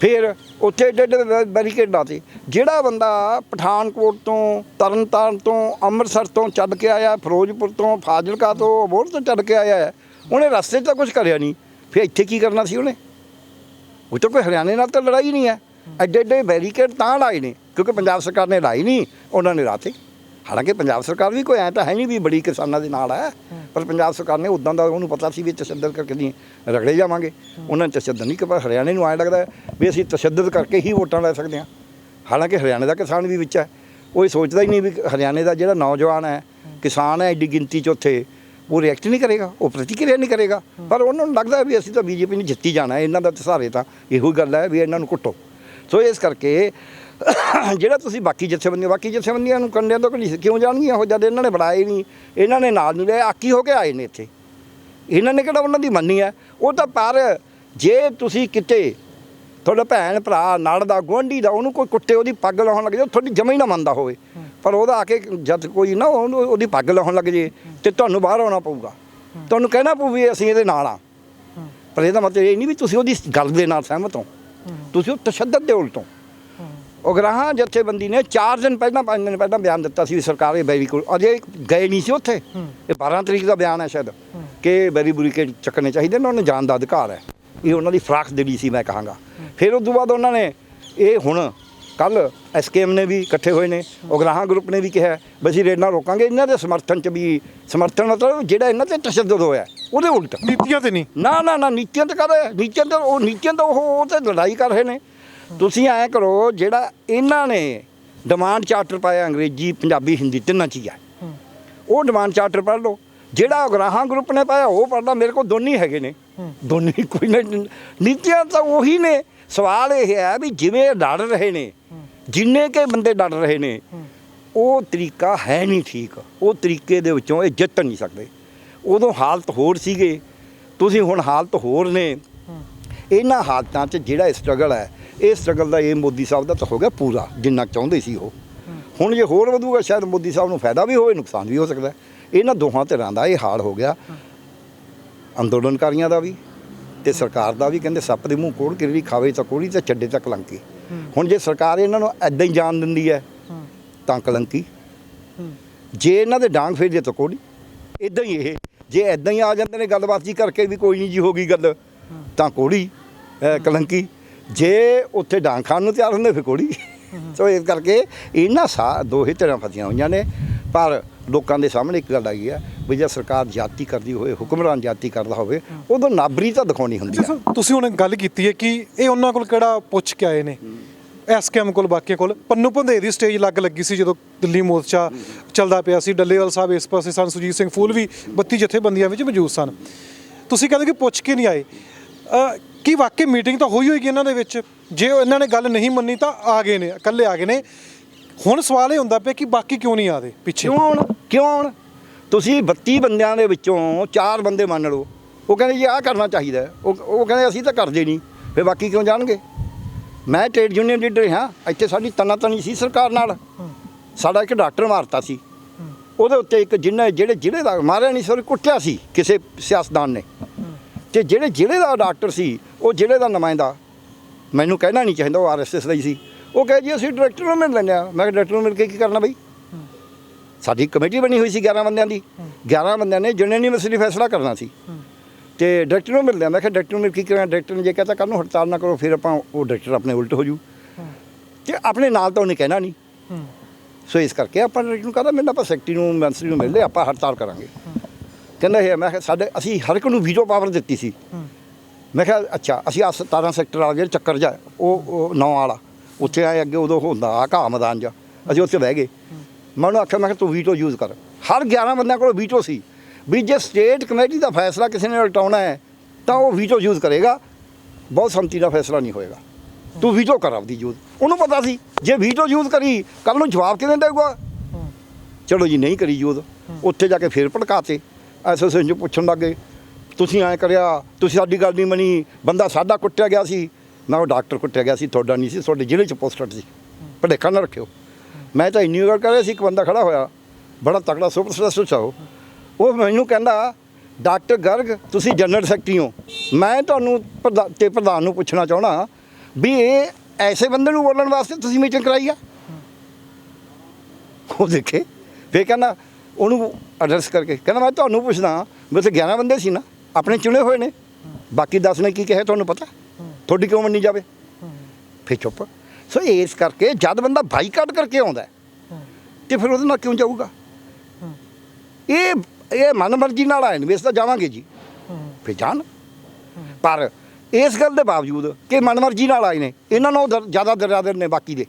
ਫਿਰ ਉੱਥੇ ਏਡੇ ਏਡੇ ਬੈਰੀਕੇਡ ਲਾਤੇ। ਜਿਹੜਾ ਬੰਦਾ ਪਠਾਨਕੋਟ ਤੋਂ ਤਰਨਤਾਰਨ ਤੋਂ ਅੰਮ੍ਰਿਤਸਰ ਤੋਂ ਚੱਲ ਕੇ ਆਇਆ ਫਿਰੋਜ਼ਪੁਰ ਤੋਂ ਫਾਜ਼ਿਲਕਾ ਤੋਂ ਅਬੋਹਰ ਤੋਂ ਚੱਲ ਕੇ ਆਇਆ ਹੈ, ਉਹਨੇ ਰਸਤੇ 'ਚ ਤਾਂ ਕੁਝ ਕਰਿਆ ਨਹੀਂ। ਫਿਰ ਇੱਥੇ ਕੀ ਕਰਨਾ ਸੀ ਉਹਨੇ? ਉਹ ਤਾਂ ਕੋਈ ਹਰਿਆਣੇ ਨਾਲ ਤਾਂ ਲੜਾਈ ਨਹੀਂ ਹੈ। ਐਡੇ ਐਡੇ ਬੈਰੀਕੇਡ ਤਾਂ ਲਾਏ ਨੇ, ਕਿਉਂਕਿ ਪੰਜਾਬ ਸਰਕਾਰ ਨੇ ਲਾਈ ਨਹੀਂ, ਉਹਨਾਂ ਨੇ ਰਾਤੇ ਹਾਲਾਂਕਿ ਪੰਜਾਬ ਸਰਕਾਰ ਵੀ ਕੋਈ ਐ ਤਾਂ ਹੈ ਨਹੀਂ ਵੀ ਬੜੀ ਕਿਸਾਨਾਂ ਦੇ ਨਾਲ ਹੈ, ਪਰ ਪੰਜਾਬ ਸਰਕਾਰ ਨੇ ਉਦਾਂ ਦਾ ਉਹਨੂੰ ਪਤਾ ਸੀ ਵੀ ਤਸ਼ੱਦਦ ਕਰਕੇ ਨਹੀਂ, ਰਗੜੇ ਜਾਵਾਂਗੇ। ਉਹਨਾਂ ਨੇ ਤਸ਼ੱਦਦ ਨਹੀਂ ਕੀਤਾ ਹਰਿਆਣੇ ਨੂੰ ਐਂ ਲੱਗਦਾ ਵੀ ਅਸੀਂ ਤਸ਼ੱਦਦ ਕਰਕੇ ਹੀ ਵੋਟਾਂ ਲੈ ਸਕਦੇ ਹਾਂ। ਹਾਲਾਂਕਿ ਹਰਿਆਣੇ ਦਾ ਕਿਸਾਨ ਵੀ ਵਿੱਚ ਹੈ, ਉਹ ਇਹ ਸੋਚਦਾ ਹੀ ਨਹੀਂ ਵੀ ਹਰਿਆਣੇ ਦਾ ਜਿਹੜਾ ਨੌਜਵਾਨ ਹੈ, ਕਿਸਾਨ ਹੈ, ਐਡੀ ਗਿਣਤੀ 'ਚ ਉੱਥੇ, ਉਹ ਰਿਐਕਟ ਨਹੀਂ ਕਰੇਗਾ, ਉਹ ਪ੍ਰਤੀਕਿਰਿਆ ਨਹੀਂ ਕਰੇਗਾ। ਪਰ ਉਹਨਾਂ ਨੂੰ ਲੱਗਦਾ ਵੀ ਅਸੀਂ ਤਾਂ ਬੀਜੇਪੀ ਨੂੰ ਜਿੱਤੀ ਜਾਣਾ ਇਹਨਾਂ ਦਾ ਤਾਂ ਸਾਰੇ ਤਾਂ ਇਹੋ ਹੀ ਗੱਲ ਹੈ ਵੀ ਇਹਨਾਂ ਨੂੰ ਕੁੱਟੋ। ਸੋ ਇਸ ਕਰਕੇ ਜਿਹੜਾ ਤੁਸੀਂ ਬਾਕੀ ਜਥੇਬੰਦੀਆਂ ਬਾਕੀ ਜਥੇਬੰਦੀਆਂ ਨੂੰ ਕੰਡਿਆਂ ਤੋਂ ਘੜੀ ਕਿਉਂ ਜਾਣਗੀਆਂ? ਉਹ ਜਦ ਇਹਨਾਂ ਨੇ ਬਣਾਏ ਨਹੀਂ, ਇਹਨਾਂ ਨੇ ਨਾਲ ਨਹੀਂ ਲਿਆ ਆਕੀ ਹੋ ਕੇ ਆਏ ਨੇ ਇੱਥੇ। ਇਹਨਾਂ ਨੇ ਕਿਹੜਾ ਉਹਨਾਂ ਦੀ ਮੰਨੀ ਹੈ? ਉਹ ਤਾਂ ਪਰ ਜੇ ਤੁਸੀਂ ਕਿਤੇ ਤੁਹਾਡਾ ਭੈਣ, ਭਰਾ ਨਾਲ ਦਾ, ਗੁਆਂਢੀ ਦਾ, ਉਹਨੂੰ ਕੋਈ ਕੁੱਟੇ, ਉਹਦੀ ਪੱਗ ਲਾਉਣ ਲੱਗ ਜਾਏ ਤੁਹਾਡੀ ਜਮਾ ਹੀ ਨਾ ਮੰਨਦਾ ਹੋਵੇ। ਪਰ ਉਹਦਾ ਆ ਕੇ ਜਦ ਕੋਈ ਨਾ ਉਹਨੂੰ ਉਹਦੀ ਪੱਗ ਲਾਉਣ ਲੱਗ ਜੇ ਤੇ ਤੁਹਾਨੂੰ ਬਾਹਰ ਆਉਣਾ ਪਊਗਾ। ਤੁਹਾਨੂੰ ਕਹਿਣਾ ਪਊ ਵੀ ਅਸੀਂ ਇਹਦੇ ਨਾਲ ਆ। ਪਰ ਇਹਦਾ ਮਤਲਬ ਇਹ ਨਹੀਂ ਵੀ ਤੁਸੀਂ ਉਹਦੀ ਗੱਲ ਦੇ ਨਾਲ ਸਹਿਮਤ ਹੋ। ਤੁਸੀਂ ਉਹ ਤਸ਼ੱਦਦ ਦੇ ਉਲਟੋਂ। ਉਗਰਾਹਾਂ ਜਥੇਬੰਦੀ ਨੇ 4 ਦਿਨ ਪਹਿਲਾਂ 5 ਦਿਨ ਪਹਿਲਾਂ ਬਿਆਨ ਦਿੱਤਾ ਸੀ ਸਰਕਾਰ ਇਹ ਬੈਰੀ ਕੋਲ ਅਜੇ ਗਏ ਨਹੀਂ ਸੀ ਉੱਥੇ। ਇਹ 12 ਤਰੀਕ ਦਾ ਬਿਆਨ ਹੈ ਸ਼ਾਇਦ ਕਿ ਬੈਰੀ ਬੁਰੀ ਕੇ ਚੱਕਣੇ ਚਾਹੀਦੇ ਨੇ ਉਹਨਾਂ ਨੂੰ ਜਾਣ ਦਾ ਅਧਿਕਾਰ ਹੈ। ਇਹ ਉਹਨਾਂ ਦੀ ਫਰਾਖ ਦਿਲੀ ਸੀ ਮੈਂ ਕਹਾਂਗਾ। ਫਿਰ ਉਸ ਤੋਂ ਬਾਅਦ ਉਹਨਾਂ ਨੇ ਇਹ ਹੁਣ ਕੱਲ ਐਸਕੇਐਮ ਨੇ ਵੀ ਇਕੱਠੇ ਹੋਏ ਨੇ ਉਗਰਾਹਾਂ ਗਰੁੱਪ ਨੇ ਵੀ ਕਿਹਾ ਵੀ ਅਸੀਂ ਰੇਡਾਂ ਰੋਕਾਂਗੇ ਇਹਨਾਂ ਦੇ ਸਮਰਥਨ ਚ ਵੀ ਸਮਰਥਨ ਮਤਲਬ ਜਿਹੜਾ ਇਹਨਾਂ ਤੇ ਤਸ਼ੱਦਦ ਹੋਇਆ ਉਹਦੇ ਉਲਟ। ਨੀਤੀਆਂ ਤੇ ਨਹੀਂ? ਨਾ ਨਾ ਨਾ ਨੀਤੀਆਂ ਤੇ ਕਰ ਨੀਤੀਆਂ ਤੇ ਉਹ ਨੀਤੀਆਂ ਤਾਂ ਉਹ ਉਹ ਤੇ ਲੜਾਈ ਕਰ ਰਹੇ ਨੇ। ਤੁਸੀਂ ਐਂ ਕਰੋ ਜਿਹੜਾ ਇਹਨਾਂ ਨੇ ਡਿਮਾਂਡ ਚਾਰਟਰ ਪਾਇਆ ਅੰਗਰੇਜ਼ੀ ਪੰਜਾਬੀ ਹਿੰਦੀ ਤਿੰਨਾਂ ਚ ਹੀ ਆ। ਉਹ ਡਿਮਾਂਡ ਚਾਰਟਰ ਪੜ੍ਹ ਲਓ। ਜਿਹੜਾ ਉਗਰਾਹਾਂ ਗਰੁੱਪ ਨੇ ਪਾਇਆ ਉਹ ਪੜ੍ਹਦਾ ਮੇਰੇ ਕੋਲ ਦੋਨੇ ਹੈਗੇ ਨੇ। ਦੋਨੇ ਹੀ ਕੋਈ ਨਾ ਨੀਤੀਆਂ ਤਾਂ ਉਹੀ ਨੇ। ਸਵਾਲ ਇਹ ਹੈ ਵੀ ਜਿਵੇਂ ਇਹ ਰਹੇ ਨੇ, ਜਿੰਨੇ ਕੇ ਬੰਦੇ ਲੜ ਰਹੇ ਨੇ, ਉਹ ਤਰੀਕਾ ਹੈ ਨਹੀਂ ਠੀਕ। ਉਹ ਤਰੀਕੇ ਦੇ ਵਿੱਚੋਂ ਇਹ ਜਿੱਤ ਨਹੀਂ ਸਕਦੇ। ਉਦੋਂ ਹਾਲਤ ਹੋਰ ਸੀਗੇ। ਤੁਸੀਂ ਹੁਣ ਹਾਲਤ ਹੋਰ ਨੇ। ਇਹਨਾਂ ਹਾਲਤਾਂ 'ਚ ਜਿਹੜਾ ਸਟਰਗਲ ਹੈ, ਇਹ ਸਟਰਗਲ ਦਾ ਇਹ ਮੋਦੀ ਸਾਹਿਬ ਦਾ ਤਾਂ ਹੋ ਗਿਆ ਪੂਰਾ, ਜਿੰਨਾ ਚਾਹੁੰਦੇ ਸੀ ਉਹ। ਹੁਣ ਜੇ ਹੋਰ ਵਧੂਗਾ, ਸ਼ਾਇਦ ਮੋਦੀ ਸਾਹਿਬ ਨੂੰ ਫਾਇਦਾ ਵੀ ਹੋਵੇ, ਨੁਕਸਾਨ ਵੀ ਹੋ ਸਕਦਾ। ਇਹਨਾਂ ਦੋਹਾਂ ਧਿਰਾਂ ਦਾ ਇਹ ਹਾਲ ਹੋ ਗਿਆ। ਅੰਦੋਲਨਕਾਰੀਆਂ ਦਾ ਵੀ ਤੇ ਸਰਕਾਰ ਦਾ ਵੀ ਕਹਿੰਦੇ ਸੱਪ ਦੇ ਮੂੰਹ ਕੋੜ ਕਿਰੜੀ ਖਾਵੇ ਤਾਂ ਕੋੜੀ ਤੇ ਚੱਡੇ ਤੱਕ ਲੰਕੀ ਹੁਣ ਜੇ ਸਰਕਾਰ ਇਹਨਾਂ ਨੂੰ ਐਦਾਂ ਹੀ ਜਾਣ ਦਿੰਦੀ ਹੈ ਤਾਂ ਕਲੰਕੀ। ਜੇ ਇਹਨਾਂ ਦੇ ਡਾਂਗ ਫੇਰ ਜੇ ਤਾਂ ਕੋੜੀ ਇਦਾਂ ਹੀ ਇਹ। ਜੇ ਐਦਾਂ ਹੀ ਆ ਜਾਂਦੇ ਨੇ ਗੱਲਬਾਤ ਜੀ ਕਰਕੇ ਵੀ ਕੋਈ ਨਹੀਂ ਜੀ ਹੋ ਗਈ ਗੱਲ ਤਾਂ ਕੋੜੀ ਕਲੰਕੀ। ਜੇ ਉੱਥੇ ਡਾਂਗ ਖਾਣ ਨੂੰ ਤਿਆਰ ਹੁੰਦੇ ਫਿਰ ਕੋੜੀ ਸੋ ਇਸ ਕਰਕੇ ਇਹਨਾਂ ਸਾ ਦੋਹੇ ਤਰ੍ਹਾਂ ਫਸੀਆਂ ਹੋਈਆਂ ਨੇ। ਪਰ ਲੋਕਾਂ ਦੇ ਸਾਹਮਣੇ ਇੱਕ ਗੱਲ ਆਈ ਹੈ ਵੀ ਜੇ ਸਰਕਾਰ ਜਾਤੀ ਕਰਦੀ ਹੋਵੇ ਹੁਕਮਰਾਨ ਜਾਤੀ ਕਰਦਾ ਹੋਵੇ ਉਦੋਂ ਨਾਬਰੀ ਤਾਂ ਦਿਖਾਉਣੀ ਹੁੰਦੀ ਹੈ ਤੁਸੀਂ ਹੁਣ ਗੱਲ ਕੀਤੀ ਹੈ ਕਿ ਇਹ ਉਹਨਾਂ ਕੋਲ ਕਿਹੜਾ ਪੁੱਛ ਕੇ ਆਏ ਨੇ? ਐਸਕੇਐਮ ਕੋਲ ਬਾਕੀਆਂ ਕੋਲ। ਪੰਨੂ ਭੰਦੇ ਦੀ ਸਟੇਜ ਲੱਗ ਲੱਗੀ ਸੀ ਜਦੋਂ ਦਿੱਲੀ ਮੋਰਚਾ ਚੱਲਦਾ ਪਿਆ ਸੀ। ਡੱਲੇਵਾਲ ਸਾਹਿਬ ਇਸ ਪਾਸੇ ਸਨ ਸੁਜੀਤ ਸਿੰਘ ਫੂਲ ਵੀ 32 ਜਥੇਬੰਦੀਆਂ ਵਿੱਚ ਮੌਜੂਦ ਸਨ। ਤੁਸੀਂ ਕਹਿੰਦੇ ਕਿ ਪੁੱਛ ਕੇ ਨਹੀਂ ਆਏ। ਕੀ ਵਾਕਈ ਮੀਟਿੰਗ ਤਾਂ ਹੋਈ ਹੋਏਗੀ ਇਹਨਾਂ ਦੇ ਵਿੱਚ? ਜੇ ਉਹ ਇਹਨਾਂ ਨੇ ਗੱਲ ਨਹੀਂ ਮੰਨੀ ਤਾਂ ਆ ਗਏ ਨੇ ਇਕੱਲੇ ਆ ਗਏ ਨੇ। ਹੁਣ ਸਵਾਲ ਇਹ ਹੁੰਦਾ ਪਿਆ ਕਿ ਬਾਕੀ ਕਿਉਂ ਨਹੀਂ ਆਦੇ ਪਿੱਛੇ? ਕਿਉਂ ਆਉਣ? ਕਿਉਂ ਆਉਣ? ਤੁਸੀਂ 32 ਬੰਦਿਆਂ ਦੇ ਵਿੱਚੋਂ ਚਾਰ ਬੰਦੇ ਮੰਨ ਲਓ। ਉਹ ਕਹਿੰਦੇ ਜੀ ਆਹ ਕਰਨਾ ਚਾਹੀਦਾ। ਉਹ ਉਹ ਕਹਿੰਦੇ ਅਸੀਂ ਤਾਂ ਕਰਦੇ ਨਹੀਂ। ਫਿਰ ਬਾਕੀ ਕਿਉਂ ਜਾਣਗੇ? ਮੈਂ ਟ੍ਰੇਡ ਯੂਨੀਅਨ ਲੀਡਰ ਹਾਂ ਇੱਥੇ ਸਾਡੀ ਤਨਾਤਨੀ ਸੀ ਸਰਕਾਰ ਨਾਲ। ਸਾਡਾ ਇੱਕ ਡਾਕਟਰ ਮਾਰਤਾ ਸੀ। ਉਹਦੇ ਉੱਤੇ ਇੱਕ ਜਿੰਨਾ ਜਿਹੜੇ ਜ਼ਿਲ੍ਹੇ ਦਾ ਮਾਰਿਆ ਨਹੀਂ ਸੋਰੀ ਕੁੱਟਿਆ ਸੀ ਕਿਸੇ ਸਿਆਸਤਦਾਨ ਨੇ। ਤੇ ਜਿਹੜੇ ਜ਼ਿਲ੍ਹੇ ਦਾ ਡਾਕਟਰ ਸੀ ਉਹ ਜ਼ਿਲ੍ਹੇ ਦਾ ਨੁਮਾਇੰਦਾ। ਮੈਨੂੰ ਕਹਿਣਾ ਨਹੀਂ ਚਾਹੀਦਾ ਉਹ ਆਰਐਸਐਸ ਦਾ ਹੀ ਸੀ। ਉਹ ਕਹੇ ਜੀ ਅਸੀਂ ਡਾਇਰੈਕਟਰ ਨੂੰ ਮਿਲ ਲੈਂਦੇ ਹਾਂ। ਮੈਂ ਕਿਹਾ ਡਾਇਰੈਕਟਰ ਨੂੰ ਮਿਲ ਕੇ ਕੀ ਕਰਨਾ ਬਈ? ਸਾਡੀ ਕਮੇਟੀ ਬਣੀ ਹੋਈ ਸੀ 11 ਬੰਦਿਆਂ ਦੀ। 11 ਬੰਦਿਆਂ ਨੇ ਯੂਨੀਵਰਸਿਟੀ ਫੈਸਲਾ ਕਰਨਾ ਸੀ। ਤੇ ਡਾਇਰੈਕਟਰ ਨੂੰ ਮਿਲਦੇ ਆ ਮੈਂ ਕਿਹਾ ਡਾਇਰੈਕਟਰ ਨੂੰ ਮਿਲ ਕੇ ਕਰਾਂ? ਡਾਇਰੈਕਟਰ ਨੇ ਜੇ ਕਹਤਾ ਕੱਲ ਨੂੰ ਹੜਤਾਲ ਨਾ ਕਰੋ ਫਿਰ ਆਪਾਂ ਉਹ ਡਾਇਰੈਕਟਰ ਆਪਣੇ ਉਲਟ ਹੋ ਜੂ। ਤੇ ਆਪਣੇ ਨਾਲ ਤਾਂ ਉਹਨੇ ਕਹਿਣਾ ਨਹੀਂ। ਸੋ ਇਸ ਕਰਕੇ ਆਪਾਂ ਡਾਇਰੈਕਟਰ ਨੂੰ ਕਹਦਾ ਮੈਨੂੰ ਆਪਾਂ ਸੈਕਟਰੀ ਨੂੰ ਮੰਤਰੀ ਨੂੰ ਮਿਲਦੇ ਆਪਾਂ ਹੜਤਾਲ ਕਰਾਂਗੇ। ਕਹਿੰਦਾ ਇਹ ਮੈਂ ਕਿਹਾ ਸਾਡੇ ਅਸੀਂ ਹਰ ਇੱਕ ਨੂੰ ਵੀਟੋ ਪਾਵਰ ਦਿੱਤੀ ਸੀ। ਮੈਂ ਕਿਹਾ ਅੱਛਾ ਅਸੀਂ ਆ 17 ਸੈਕਟਰ ਵਾਲਾ ਜਿਹੜਾ ਚੱਕਰ ਜਾ ਉਹ ਉਹ ਨੌ ਵਾਲਾ। ਉੱਥੇ ਆਏ ਅੱਗੇ ਉਦੋਂ ਹੁੰਦਾ ਆ ਘਾਹ ਮੈਦਾਨ ਜਾ ਅਸੀਂ ਉੱਥੇ ਬਹਿ ਗਏ। ਮੈਂ ਉਹਨੂੰ ਆਖਿਆ, ਮੈਂ ਕਿਹਾ ਤੂੰ ਵੀਟੋ ਯੂਜ਼ ਕਰ। ਹਰ 11 ਬੰਦਿਆਂ ਕੋਲ ਵੀਟੋ ਸੀ। ਵੀ ਜੇ ਸਟੇਟ ਕਮੇਟੀ ਦਾ ਫੈਸਲਾ ਕਿਸੇ ਨੇ ਉਲਟਾਉਣਾ ਹੈ, ਤਾਂ ਉਹ ਵੀਟੋ ਯੂਜ਼ ਕਰੇਗਾ। ਬਹੁਤ ਸੰਮਤੀ ਦਾ ਫੈਸਲਾ ਨਹੀਂ ਹੋਏਗਾ। ਤੂੰ ਵੀਟੋ ਕਰ ਆਪਦੀ ਯੂਜ਼ ਉਹਨੂੰ ਪਤਾ ਸੀ, ਜੇ ਵੀਟੋ ਯੂਜ਼ ਕਰੀ ਕੱਲ ਨੂੰ ਜਵਾਬ ਕਿਵੇਂ ਦੇਊਗਾ? ਚਲੋ ਜੀ, ਨਹੀਂ ਕਰੀ ਯੂਜ਼ ਉੱਥੇ ਜਾ ਕੇ ਫੇਰ ਭੜਕਾਤੇ। ਐਸੋਸੀਏਸ਼ਨ ਚ ਪੁੱਛਣ ਲੱਗੇ ਤੁਸੀਂ ਐਂ ਕਰਿਆ, ਤੁਸੀਂ ਸਾਡੀ ਗੱਲ ਨਹੀਂ ਮੰਨੀ। ਬੰਦਾ ਸਾਡਾ ਕੁੱਟਿਆ ਗਿਆ ਸੀ। ਮੈਂ ਉਹ ਡਾਕਟਰ ਕੁੱਟਿਆ ਗਿਆ ਸੀ, ਤੁਹਾਡਾ ਨਹੀਂ ਸੀ, ਤੁਹਾਡੇ ਜ਼ਿਲ੍ਹੇ ਚ ਪੋਸਟਡ ਸੀ। ਭੜੇਖਾ ਨਾ ਰੱਖਿਓ। ਮੈਂ ਤਾਂ ਇੰਨੀ ਗੱਲ ਕਰ ਰਿਹਾ ਸੀ, ਇੱਕ ਬੰਦਾ ਖੜਾ ਹੋਇਆ, ਬੜਾ ਤਕੜਾ ਸੁਪਰ ਸਪੈਸ਼ਲਿਸਟ ਆ ਉਹ ਮੈਨੂੰ ਕਹਿੰਦਾ, ਡਾਕਟਰ ਗਰਗ, ਤੁਸੀਂ ਜਨਰਲ ਸੈਕਟਰੀ ਹੋ। ਮੈਂ ਤੁਹਾਨੂੰ ਪ੍ਰਧਾ- ਤੇ ਪ੍ਰਧਾਨ ਨੂੰ ਪੁੱਛਣਾ ਚਾਹਣਾ ਵੀ ਇਹ ਐਸੇ ਬੰਦੇ ਨੂੰ ਬੋਲਣ ਵਾਸਤੇ ਤੁਸੀਂ ਮੀਟਿੰਗ ਕਰਾਈ ਆ? ਉਹ ਦੇਖੇ, ਫੇਰ ਕਹਿੰਦਾ, ਉਹਨੂੰ ਐਡਰੈਸ ਕਰਕੇ, ਕਹਿੰਦਾ, ਮੈਂ ਤੁਹਾਨੂੰ ਪੁੱਛਦਾ ਵੀ ਉੱਥੇ 11 ਬੰਦੇ ਸੀ ਨਾ, ਆਪਣੇ ਚੁਣੇ ਹੋਏ ਨੇ। ਬਾਕੀ 10 ਨੇ ਕੀ ਕਿਹਾ, ਤੁਹਾਨੂੰ ਪਤਾ? ਤੁਹਾਡੀ ਕਿਉਂ ਮੰਨੀ ਜਾਵੇ? ਫੇਰ ਚੁੱਪ। ਸੋ ਇਸ ਕਰਕੇ ਜਦ ਬੰਦਾ ਬਾਈਕਾਟ ਕਰਕੇ ਆਉਂਦਾ ਹੈ, ਤੇ ਫਿਰ ਉਹਦੇ ਨਾਲ ਕਿਉਂ ਜਾਊਗਾ? ਇਹ ਇਹ ਮਨਮਰਜ਼ੀ ਨਾਲ ਆਏ ਨੇ ਵੀ ਅਸੀਂ ਤਾਂ ਜਾਵਾਂਗੇ ਜੀ। ਫੇਰ ਜਾਣ। ਪਰ ਇਸ ਗੱਲ ਦੇ ਬਾਵਜੂਦ ਕਿ ਮਨਮਰਜ਼ੀ ਨਾਲ ਆਏ ਨੇ ਇਹਨਾਂ ਨੂੰ ਦਰ- ਜ਼ਿਆਦਾ ਦਰਿਆਦਰ ਨੇ ਬਾਕੀ ਦੇ।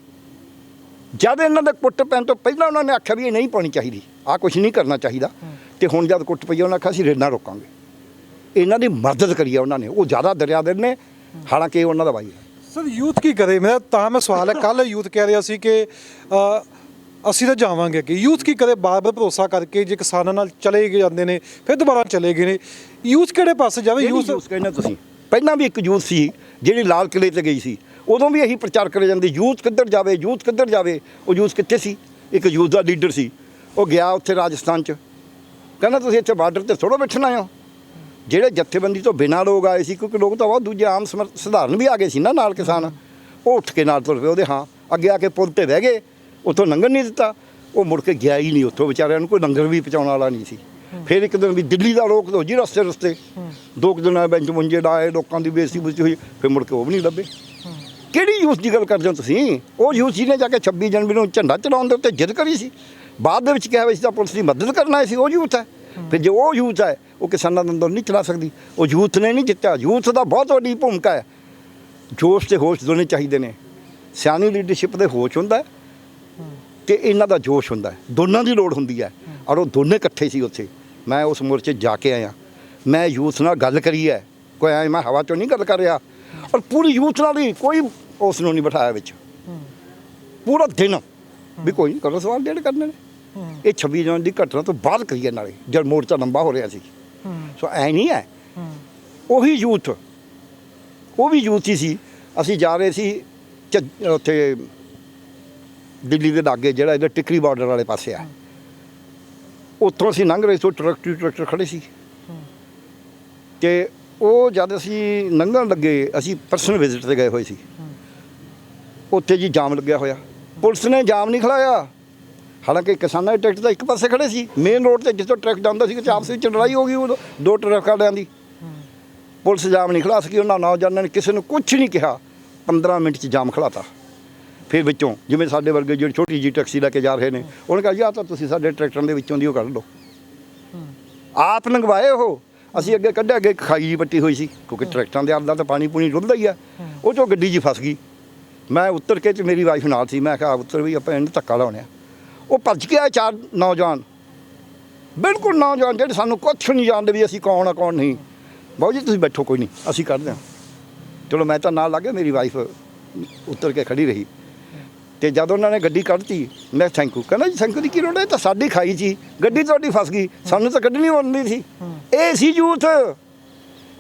ਜਦ ਇਹਨਾਂ ਦੇ ਕੁੱਟ ਪੈਣ ਤੋਂ ਪਹਿਲਾਂ ਉਹਨਾਂ ਨੇ ਆਖਿਆ ਵੀ ਇਹ ਨਹੀਂ ਪਾਉਣੀ ਚਾਹੀਦੀ ਆ ਕੁਝ ਨਹੀਂ ਕਰਨਾ ਚਾਹੀਦਾ ਤੇ ਹੁਣ ਜਦ ਕੁੱਟ ਪਈ ਉਹਨਾਂ ਆਖਿਆ ਅਸੀਂ ਰੇਨਾ ਰੋਕਾਂਗੇ। ਇਹਨਾਂ ਦੀ ਮਦਦ ਕਰੀ ਆ ਉਹਨਾਂ ਨੇ। ਉਹ ਜ਼ਿਆਦਾ ਦਰਿਆਦਰ ਨੇ ਹਾਲਾਂਕਿ ਇਹ ਉਹਨਾਂ ਦਾ ਭਾਈ ਹੈ। ਸਰ ਯੂਥ ਕੀ ਕਰੇ? ਮੇਰਾ ਤਾਂ ਮੈਂ ਸਵਾਲ ਹੈ ਕੱਲ ਯੂਥ ਕਹਿ ਰਿਹਾ ਸੀ ਕਿ ਅ, ਅਸੀਂ ਤਾਂ ਜਾਵਾਂਗੇ ਕਿ ਯੂਥ ਕੀ ਕਰੇ? ਬਾਰ-ਬਾਰ ਭਰੋਸਾ ਕਰਕੇ ਜੇ ਕਿਸਾਨਾਂ ਨਾਲ ਚਲੇ ਗਏ ਜਾਂਦੇ ਨੇ ਫਿਰ ਦੁਬਾਰਾ ਚਲੇ ਗਏ ਨੇ। ਯੂਥ ਕਿਹੜੇ ਪਾਸੇ ਜਾਵੇ? ਯੂਥ ਯੂਥ ਕਹਿੰਦੇ ਤੁਸੀਂ। ਪਹਿਲਾਂ ਵੀ ਇੱਕ ਯੂਥ ਸੀ ਜਿਹੜੀ ਲਾਲ ਕਿਲੇ ਤੇ ਗਈ ਸੀ। ਉਦੋਂ ਵੀ ਇਹੀ ਪ੍ਰਚਾਰ ਕਰੇ ਜਾਂਦੇ ਯੂਥ ਕਿੱਧਰ ਜਾਵੇ ਯੂਥ ਕਿੱਧਰ ਜਾਵੇ? ਉਹ ਯੂਥ ਕਿੱਥੇ ਸੀ? ਇੱਕ ਯੂਥ ਦਾ ਲੀਡਰ ਸੀ। ਉਹ ਗਿਆ ਉੱਥੇ ਰਾਜਸਥਾਨ 'ਚ। ਕਹਿੰਦਾ ਤੁਸੀਂ ਇੱਥੇ ਬਾਰਡਰ ਤੇ ਥੋੜੋ ਬੈਠਣਾ ਆਇਓ ਜਿਹੜੇ ਜਥੇਬੰਦੀ ਤੋਂ ਬਿਨਾਂ ਲੋਕ ਆਏ ਸੀ ਕਿਉਂਕਿ ਲੋਕ ਤਾਂ ਬਹੁਤ ਦੂਜੇ ਆਮ ਸਧਾਰਨ ਵੀ ਆ ਗਏ ਸੀ ਨਾ ਨਾਲ ਕਿਸਾਨ। ਉਹ ਉੱਠ ਕੇ ਨਾਲ ਤੁਰ ਪਏ ਉਹਦੇ ਹਾਂ ਅੱਗੇ ਆ ਕੇ ਪੁਲ ਤੇ ਬਹਿ ਗਏ ਉੱਥੋਂ ਲੰਘਣ ਨਹੀਂ ਦਿੱਤਾ। ਉਹ ਮੁੜ ਕੇ ਗਿਆ ਹੀ ਨਹੀਂ ਉੱਥੋਂ ਵਿਚਾਰਿਆਂ ਨੂੰ ਕੋਈ ਲੰਗਰ ਵੀ ਪਹੁੰਚਾਉਣ ਵਾਲਾ ਨਹੀਂ ਸੀ। ਫਿਰ ਇੱਕ ਦਿਨ ਵੀ ਦਿੱਲੀ ਦਾ ਰੋਕ ਦੋ ਜੀ ਰਸਤੇ ਰਸਤੇ ਦੋ ਕੁ ਦਿਨ ਬੈਂਚ ਮੁੰਜੇ ਡਾਏ ਲੋਕਾਂ ਦੀ ਬੇਇੱਜ਼ਤੀ ਬੁੱਝੀ ਹੋਈ ਫਿਰ ਮੁੜ ਕੇ ਉਹ ਵੀ ਨਹੀਂ ਲੱਭੇ। ਕਿਹੜੀ ਯੂਥ ਦੀ ਗੱਲ ਕਰਦੇ ਹੋ ਤੁਸੀਂ? ਉਹ ਯੂਥ ਜੀ ਨੇ ਜਾ ਕੇ 26 ਜਨਵਰੀ ਨੂੰ ਝੰਡਾ ਚੜਾਉਣ ਦੇ ਉੱਤੇ ਜਿੱਦ ਕਰੀ ਸੀ। ਬਾਅਦ ਦੇ ਵਿੱਚ ਕਿਹਾ ਵੀ ਸੀ ਤਾਂ ਪੁਲਿਸ ਦੀ ਮਦਦ ਕਰਨ ਸੀ ਉਹ ਯੂਥ ਹੈ। ਫਿਰ ਜੇ ਉਹ ਯੂਥ ਹੈ ਉਹ ਕਿਸਾਨਾਂ ਦਾ ਅੰਦੋਲਨ ਨਹੀਂ ਚਲਾ ਸਕਦੀ। ਉਹ ਯੂਥ ਨੇ ਨਹੀਂ ਜਿੱਤਿਆ। ਯੂਥ ਦਾ ਬਹੁਤ ਵੱਡੀ ਭੂਮਿਕਾ ਹੈ। ਜੋਸ਼ ਤੇ ਹੋਸ਼ ਦੋਨੇ ਚਾਹੀਦੇ ਨੇ। ਸਿਆਣੀ ਲੀਡਰਸ਼ਿਪ ਦੇ ਹੋਸ਼ ਹੁੰਦਾ ਤੇ ਇਹਨਾਂ ਦਾ ਜੋਸ਼ ਹੁੰਦਾ ਦੋਨਾਂ ਦੀ ਲੋੜ ਹੁੰਦੀ ਹੈ ਔਰ ਉਹ ਦੋਨੇ ਇਕੱਠੇ ਸੀ ਉੱਥੇ। ਮੈਂ ਉਸ ਮੋਰਚੇ ਜਾ ਕੇ ਆਇਆ। ਮੈਂ ਯੂਥ ਨਾਲ ਗੱਲ ਕਰੀ ਹੈ। ਕੋਈ ਐ ਮੈਂ ਹਵਾ ਚੋਂ ਨਹੀਂ ਗੱਲ ਕਰ ਰਿਹਾ। ਔਰ ਪੂਰੀ ਯੂਥ ਨਾਲ ਹੀ ਕੋਈ ਉਸ ਨੂੰ ਨਹੀਂ ਬਿਠਾਇਆ ਵਿੱਚ। ਪੂਰਾ ਦਿਨ ਵੀ ਕੋਈ ਨਹੀਂ ਕਰੋ ਸਵਾਲ ਜਿਹੜੇ ਕਰਨੇ ਨੇ। ਇਹ 26 ਜਨਵਰੀ ਦੀ ਘਟਨਾ ਤੋਂ ਬਾਅਦ ਕਰੀਏ ਨਾਲੇ, ਜਦ ਮੋਰਚਾ ਲੰਬਾ ਹੋ ਰਿਹਾ ਸੀ। ਸੋ ਐ ਨਹੀਂ ਹੈ। ਉਹੀ ਯੂਥ, ਉਹ ਵੀ ਯੂਥ ਹੀ ਸੀ। ਅਸੀਂ ਜਾ ਰਹੇ ਸੀ ਝ- ਉੱਥੇ ਦਿੱਲੀ ਦੇ ਲਾਗੇ, ਜਿਹੜਾ ਇਹਦਾ ਟਿਕਰੀ ਬਾਰਡਰ ਵਾਲੇ ਪਾਸੇ ਆ। ਉੱਥੋਂ ਅਸੀਂ ਲੰਘ ਰਹੇ ਸੀ ਟਰੱਕ ਟਰੈਕਟਰ ਖੜੇ ਸੀ। ਤੇ ਉਹ ਜਦ ਅਸੀਂ ਲੰਘਣ ਲੱਗੇ, ਅਸੀਂ ਪਰਸਨਲ ਵਿਜ਼ਿਟ ਤੇ ਗਏ ਹੋਏ ਸੀ। ਉੱਥੇ ਜੀ ਜਾਮ ਲੱਗਿਆ ਹੋਇਆ। ਪੁਲਿਸ ਨੇ ਜਾਮ ਨਹੀਂ ਖਲਾਇਆ। ਹਾਲਾਂਕਿ ਕਿਸਾਨਾਂ ਦੇ ਟਰੈਕਟਰ ਤਾਂ ਇੱਕ ਪਾਸੇ ਖੜੇ ਸੀ ਮੇਨ ਰੋਡ ਤੇ ਜਿੱਥੋਂ ਟਰੈਕ ਜਾਂਦਾ ਸੀ ਕਿ ਆਪਸ ਵਿੱਚ ਲੜਾਈ ਹੋ ਗਈ ਉਦੋਂ, ਦੋ ਟਰੱਕ ਵਾਲਿਆਂ ਦੀ। ਪੁਲਿਸ ਜਾਮ ਨਹੀਂ ਖੜਾ ਸਕੀ, ਉਹਨਾਂ ਨੌਜਵਾਨਾਂ ਨੇ ਕਿਸੇ ਨੂੰ ਕੁਝ ਨਹੀਂ ਕਿਹਾ। 15 ਮਿੰਟ 'ਚ ਜਾਮ ਖਲਾਤਾ। ਫਿਰ ਵਿੱਚੋਂ ਜਿਵੇਂ ਸਾਡੇ ਵਰਗੇ ਜਿਹੜੇ ਛੋਟੀ ਜੀ ਟੈਕਸੀ ਲੈ ਕੇ ਜਾ ਰਹੇ ਨੇ, ਉਹਨੇ ਕਿਹਾ ਜੀ ਆਹ ਤਾਂ ਤੁਸੀਂ ਸਾਡੇ ਟਰੈਕਟਰਾਂ ਦੇ ਵਿੱਚੋਂ ਦੀ ਉਹ ਕੱਢ ਲਓ। ਆਪ ਲੰਘਵਾਏ ਉਹ। ਅਸੀਂ ਅੱਗੇ ਕੱਢਿਆ, ਅੱਗੇ ਖਾਈ ਜੀ ਪੱਟੀ ਹੋਈ ਸੀ, ਕਿਉਂਕਿ ਟਰੈਕਟਰਾਂ ਦੇ ਆਪਦਾ ਤਾਂ ਪਾਣੀ ਪੂਣੀ ਰੁੱਲਦਾ ਹੀ ਆ। ਉਹ ਚੋਂ ਗੱਡੀ ਜੀ ਫਸ ਗਈ। ਮੈਂ ਉੱਤਰ ਕੇ ਤੇ ਮੇਰੀ ਵਾਈਫ ਨਾਲ ਸੀ, ਮੈਂ ਕਿਹਾ ਉੱਤਰ ਵੀ ਆਪਾਂ ਇਹਨੂੰ ਧੱਕਾ ਲਾਉਣੇ ਆ ਉਹ ਭੱਜ ਕੇ ਆਏ ਚਾਰ ਨੌਜਵਾਨ। ਬਿਲਕੁਲ ਨੌਜਵਾਨ ਜਿਹੜੇ ਸਾਨੂੰ ਕੁਛ ਨਹੀਂ ਜਾਣਦੇ ਵੀ ਅਸੀਂ ਕੌਣ ਆ, ਕੌਣ ਨਹੀਂ। ਬਾਊ ਜੀ, ਤੁਸੀਂ ਬੈਠੋ, ਕੋਈ ਨਹੀਂ, ਅਸੀਂ ਕੱਢਦੇ ਹਾਂ। ਚਲੋ, ਮੈਂ ਤਾਂ ਨਾਲ ਗਿਆ, ਮੇਰੀ ਵਾਈਫ ਉੱਤਰ ਕੇ ਖੜੀ ਰਹੀ। ਤੇ ਜਦ ਉਹਨਾਂ ਨੇ ਗੱਡੀ ਕੱਢਤੀ, ਮੈਂ ਥੈਂਕ ਯੂ ਕਹਿੰਦਾ ਜੀ ਥੈਂਕ ਯੂ ਦੀ ਕੀ ਲੋੜ ਹੈ? ਇਹ ਤਾਂ ਸਾਡੀ ਖਾਈ ਜੀ। ਗੱਡੀ ਤੁਹਾਡੀ ਫਸ ਗਈ। ਸਾਨੂੰ ਤਾਂ ਕੱਢਣੀ ਆਉਂਦੀ ਸੀ। ਇਹ ਸੀ ਯੂਥ।